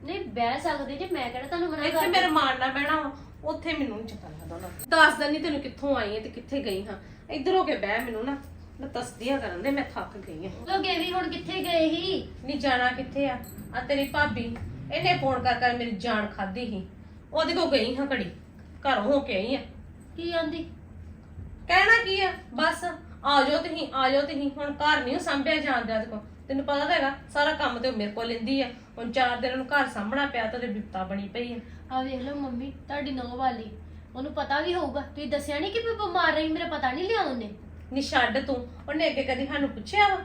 ਨਹੀਂ ਬਹਿ ਸਕਦੇ ਜੇ ਮੈਂ ਕਿਹੜਾ ਤੁਹਾਨੂੰ ਮਨਾ ਇੱਥੇ ਕਰ ਮੇਰੇ ਮਾਣ ਨਾ ਬਹਿਣਾ ਵਾ, ਉੱਥੇ ਮੈਨੂੰ ਨਹੀਂ ਚੰਗਾ ਲੱਗਦਾ ਉਹਨਾਂ ਦੱਸ ਦਿੰਦੀ ਤੈਨੂੰ ਕਿੱਥੋਂ ਆਈ ਹੈ ਤੇ ਕਿੱਥੇ ਗਈ ਹਾਂ। ਇੱਧਰ ਹੋ ਕੇ ਬਹਿ ਮੈਨੂੰ ਨਾ। ਮੈਂ ਤਸਦੀਆ ਕਰਨ ਦੇ ਮੈਂ ਥੱਕ ਗਈ ਹਾਂ। ਲੋਗੇ ਵੀ ਹੁਣ ਕਿੱਥੇ ਗਏ ਸੀ? ਨਹੀਂ ਜਾਣਾ ਕਿੱਥੇ ਆ? ਆ ਤੇਰੀ ਭਾਬੀ ਇਹਨੇ ਫੋਨ ਕਰ ਕਰ ਮੇਰੀ ਜਾਨ ਖਾਦੀ ਸੀ। ਉਹਦੇ ਕੋ ਗਈ ਹਾਂ ਘੜੀ। ਘਰੋਂ ਹੋ ਕੇ ਆਈ ਆ। ਕੀ ਆਂਦੀ? ਕਹਿਣਾ ਕੀ ਆ? ਬਸ ਆ ਜਾਓ ਤੁਸੀਂ ਆ ਜਾਓ ਤੁਸੀਂ। ਹੁਣ ਘਰ ਨਹੀਂ ਸੰਭਿਆ ਜਾਂਦਾ ਤੇ ਕੋ ਤੈਨੂੰ ਪਤਾ ਤਾਂ ਹੈਗਾ ਸਾਰਾ ਕੰਮ ਤੇ ਉਹ ਮੇਰੇ ਕੋਲ ਲੈਂਦੀ ਆ। ਹੁਣ ਚਾਰ ਦਿਨ ਨੂੰ ਘਰ ਸਾਂਭਣਾ ਪਿਆ ਤਾਂ ਉਹਦੇ ਬਿਪਤਾ ਬਣੀ ਪਈ ਆ। ਆ ਵੇਖ ਲਓ ਮੰਮੀ ਤੁਹਾਡੀ ਨੌ ਵਾਲੀ। ਉਹਨੂੰ ਪਤਾ ਵੀ ਹੋਊਗਾ। ਤੁਸੀਂ ਦੱਸਿਆ ਨਹੀਂ ਕਿ ਮੈਂ ਬਿਮਾਰ ਰਹੀ ਮੇਰਾ ਪਤਾ ਨਹੀਂ ਲਿਆ ਉਹਨੇ। ਨੀ ਛੱਡ ਤੂੰ। ਉਹਨੇ ਅੱਗੇ ਕਦੀ ਸਾਨੂੰ ਪੁੱਛਿਆ ਵਾ?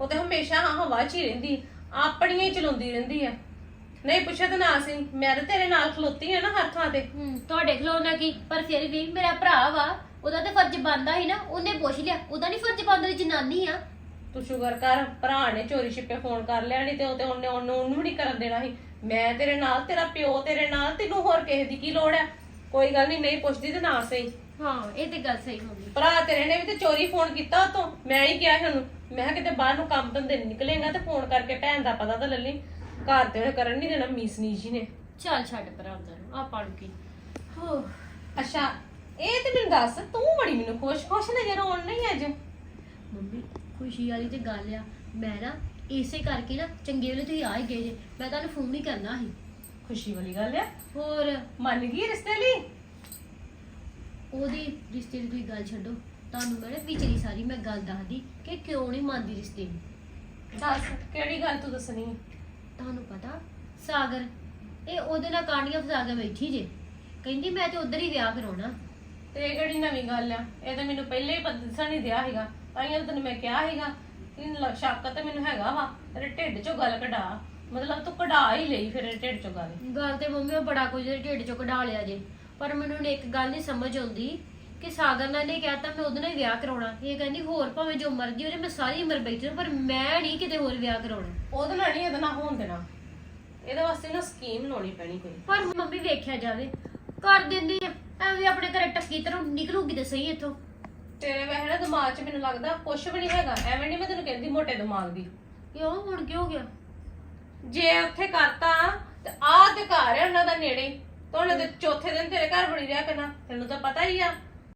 ਉਹ ਤੇ ਹਮੇਸ਼ਾ ਹਾਂ ਹਵਾ 'ਚ ਹੀ ਰਹਿੰਦੀ ਆਪਣੀਆਂ ਹੀ ਚਲਾਉਂਦੀ ਰਹਿੰਦੀ ਆ। ਨਹੀਂ ਪੁੱਛਿਆ ਤਾਂ ਨਾ ਸੀ। ਮੈਂ ਤਾਂ ਤੇਰੇ ਨਾਲ ਖਲੋਤੀ ਆ ਨਾ ਹਰ ਥਾਂ ਤੇ। ਹੂੰ ਤੁਹਾਡੇ ਖਲੋਣਾ ਕੀ? ਪਰ ਫਿਰ ਵੀ ਮੇਰਾ ਭਰਾ ਵਾ। ਉਹਦਾ ਤੇ ਫਰਜ਼ ਬਣਦਾ ਸੀ ਨਾ। ਉਹਨੇ ਪੁੱਛ ਲਿਆ। ਉਹਦਾ ਨਹੀਂ ਫਰਜ਼ ਬਣਦਾ ਦੀ ਜਨਾਨੀ ਆ। ਤੂੰ ਸ਼ੁਕਰ ਕਰ ਭਰਾ ਨੇ ਚੋਰੀ ਛਿਪੇ ਫੋਨ ਕਰ ਲਿਆ ਨਹੀਂ ਤੇ ਉਹ ਤੇ ਉਹਨੇ ਉਹਨੂੰ ਉਹਨੂੰ ਵੀ ਨਹੀਂ ਕਰਨ ਦੇਣਾ ਸੀ। ਮੈਂ ਤੇਰੇ ਨਾਲ ਤੇਰਾ ਪਿਓ ਤੇਰੇ ਨਾਲ ਤੈਨੂੰ ਹੋਰ ਕਿਸੇ ਦੀ ਕੀ ਲੋੜ ਆ? ਕੋਈ ਗੱਲ ਨਹੀਂ ਨਹੀਂ ਪੁੱਛਦੀ ਤੇ ਨਾ ਸਹੀ। ਹਾਂ ਇਹ ਤੇ ਗੱਲ ਸਹੀ ਮੰਮੀ ਭਰਾ ਤੇਰੇ ਨੇ ਵੀ ਤੇ ਚੋਰੀ ਫੋਨ ਕੀਤਾ ਉਤੋਂ। ਮੈਂ ਹੀ ਕਿਹਾ ਸੀ ਉਹਨੂੰ ਮੈਂ ਕਿਹਾ ਕਿਤੇ ਬਾਹਰ ਨੂੰ ਕੰਮ ਧੰਦੇ ਨਹੀਂ ਨਿਕਲੇਗਾ ਤੇ ਫੋਨ ਕਰਕੇ ਭੈਣ ਦਾ ਪਤਾ ਤਾਂ ਲੈ ਲਈ। ਘਰ ਤੇ ਉਹਨੇ ਕਰਨ ਨਹੀਂ ਦੇਣਾ ਮੀਸਨੀ ਜੀ ਨੇ। ਚੱਲ ਛੱਡ ਪਰਾਂ ਉਹਨਾਂ ਨੂੰ ਆਪਾਂ ਨੂੰ ਕੀ। ਹੋ ਅੱਛਾ ਇਹ ਤੇ ਮੈਨੂੰ ਦੱਸ ਤੂੰ ਬੜੀ ਮੈਨੂੰ ਖੁਸ਼-ਖੁਸ਼ ਨਜ਼ਰ ਆਉਣ ਨਹੀਂ ਅੱਜ। ਮੰਮੀ ਖੁਸ਼ੀ ਵਾਲੀ ਤੇ ਗੱਲ ਆ। ਮੈਂ ਨਾ ਇਸੇ ਕਰਕੇ ਨਾ ਚੰਗੇ ਵੇਲੇ ਤੁਸੀਂ ਆ ਹੀ ਗਏ ਜੇ। ਮੈਂ ਤੁਹਾਨੂੰ ਫੋਨ ਹੀ ਕਰਨਾ ਸੀ। ਖੁਸ਼ੀ ਵਾਲੀ ਗੱਲ ਆ? ਹੋਰ? ਮੰਨ ਗਈ ਰਿਸ਼ਤੇ ਲਈ? ਉਹਦੀ ਰਿਸ਼ਤੇ ਦੀ ਤੁਸੀਂ ਗੱਲ ਛੱਡੋ ਤੁਹਾਨੂੰ ਮੈਂ ਨਾ ਵਿਚਲੀ ਸਾਰੀ ਮੈਂ ਗੱਲ ਦੱਸਦੀ ਕਿ ਕਿਉਂ ਨਹੀਂ ਮੰਨਦੀ ਰਿਸ਼ਤੇ ਨੂੰ। ਦੱਸ ਕਿਹੜੀ ਗੱਲ ਤੂੰ ਦੱਸਣੀ ਹੈ? ਤੁਹਾਨੂੰ ਪਤਾ ਸਾਗਰ ਇਹ ਉਹਦੇ ਨਾਲ ਕਾਂਡੀਆਂ ਫਸਾ ਕੇ ਬੈਠੀ ਜੇ। ਕਹਿੰਦੀ ਮੈਂ ਤੇ ਉਧਰ ਹੀ ਵਿਆਹ ਕਰਾਉਣਾ। ਤੇ ਇਹ ਕਿਹੜੀ ਨਵੀਂ ਗੱਲ ਆ? ਇਹ ਤਾਂ ਮੈਨੂੰ ਪਹਿਲੇ ਹੀ ਪਤਾ ਨਹੀਂ ਦਿਆ ਹੈਗਾ ਤਾਈਆਂ ਤੈਨੂੰ ਮੈਂ ਕਿਹਾ ਹੈਗਾ ਕਿ ਸ਼ੱਕ ਤੇ ਮੈਨੂੰ ਹੈਗਾ ਵਾ ਤੇਰੇ ਢਿੱਡ ਚੋਂ ਗੱਲ ਕਢਾ। ਮਤਲਬ ਤੂੰ ਕਢਾ ਹੀ ਲਈ ਫਿਰ ਇਹ ਢਿੱਡ ਚੋਂ ਗੱਲ। ਗੱਲ ਤੇ ਮੰਮੀ ਉਹ ਬੜਾ ਕੁਝ ਢਿੱਡ ਚੋਂ ਕਢਾ ਲਿਆ ਜੇ। ਪਰ ਮੈਨੂੰ ਹੁਣ ਇੱਕ ਗੱਲ ਨਹੀਂ ਸਮਝ ਆਉਂਦੀ ਕਿ ਸਾਗਰ ਨਾਲ ਨੇ ਕਹਿਤਾ ਮੈਂ ਉਹਦੇ ਨਾਲ ਹੀ ਵਿਆਹ ਕਰਾਉਣਾ। ਇਹ ਕਹਿੰਦੀ ਹੋਰ ਭਾਵੇਂ ਜੋ ਮਰਜ਼ੀ ਹੋ ਜਾਏ ਮੈਂ ਸਾਰੀ ਉਮਰ ਬੈਠੀ ਰਹੂੰ, ਪਰ ਮੈਂ ਨਹੀਂ ਕਿਤੇ ਹੋਰ ਵਿਆਹ ਕਰਾਉਣਾ। ਉਹਦੇ ਨਾਲ ਨਹੀਂ ਇਹਦੇ ਨਾਲ ਹੋਣ ਦੇਣਾ। ਇਹਦੇ ਵਾਸਤੇ ਨਾ ਸਕੀਮ ਲਾਉਣੀ ਪੈਣੀ ਕੋਈ। ਪਰ ਮੰਮੀ ਵੇਖਿਆ ਜਾਵੇ ਕਰ ਦਿੰਦੀ ਆ। ਐਵੇਂ ਆਪਣੇ ਘਰੇ ਟੱਕੀ ਤਰ੍ਹਾਂ ਨਿਕਲੂਗੀ ਤੇ ਸਹੀ ਇੱਥੋਂ। ਤੇਰੇ ਵੈਸੇ ਨਾ ਦਿਮਾਗ 'ਚ ਮੈਨੂੰ ਲੱਗਦਾ ਕੁਝ ਵੀ ਨਹੀਂ ਹੈਗਾ। ਐਵੇਂ ਨਹੀਂ ਮੈਂ ਤੈਨੂੰ ਕਹਿੰਦੀ ਮੋਟੇ ਦਿਮਾਗ ਦੀ। ਕਿਉਂ? ਹੁਣ ਕੀ ਹੋ ਗਿਆ? ਜੇ ਉੱਥੇ ਕਰਤਾ ਤੇ ਆਹ ਤੇ ਘਰ ਹੈ ਉਹਨਾਂ ਦਾ ਨੇੜੇ। ਤਾਂ ਉਹਨੇ ਤੇ ਚੌਥੇ ਦਿਨ ਤੇਰੇ ਘਰ ਬਣੀ ਰਿਹਾ ਕਰਨਾ, ਤੈਨੂੰ ਤਾਂ ਪਤਾ ਹੀ ਆ।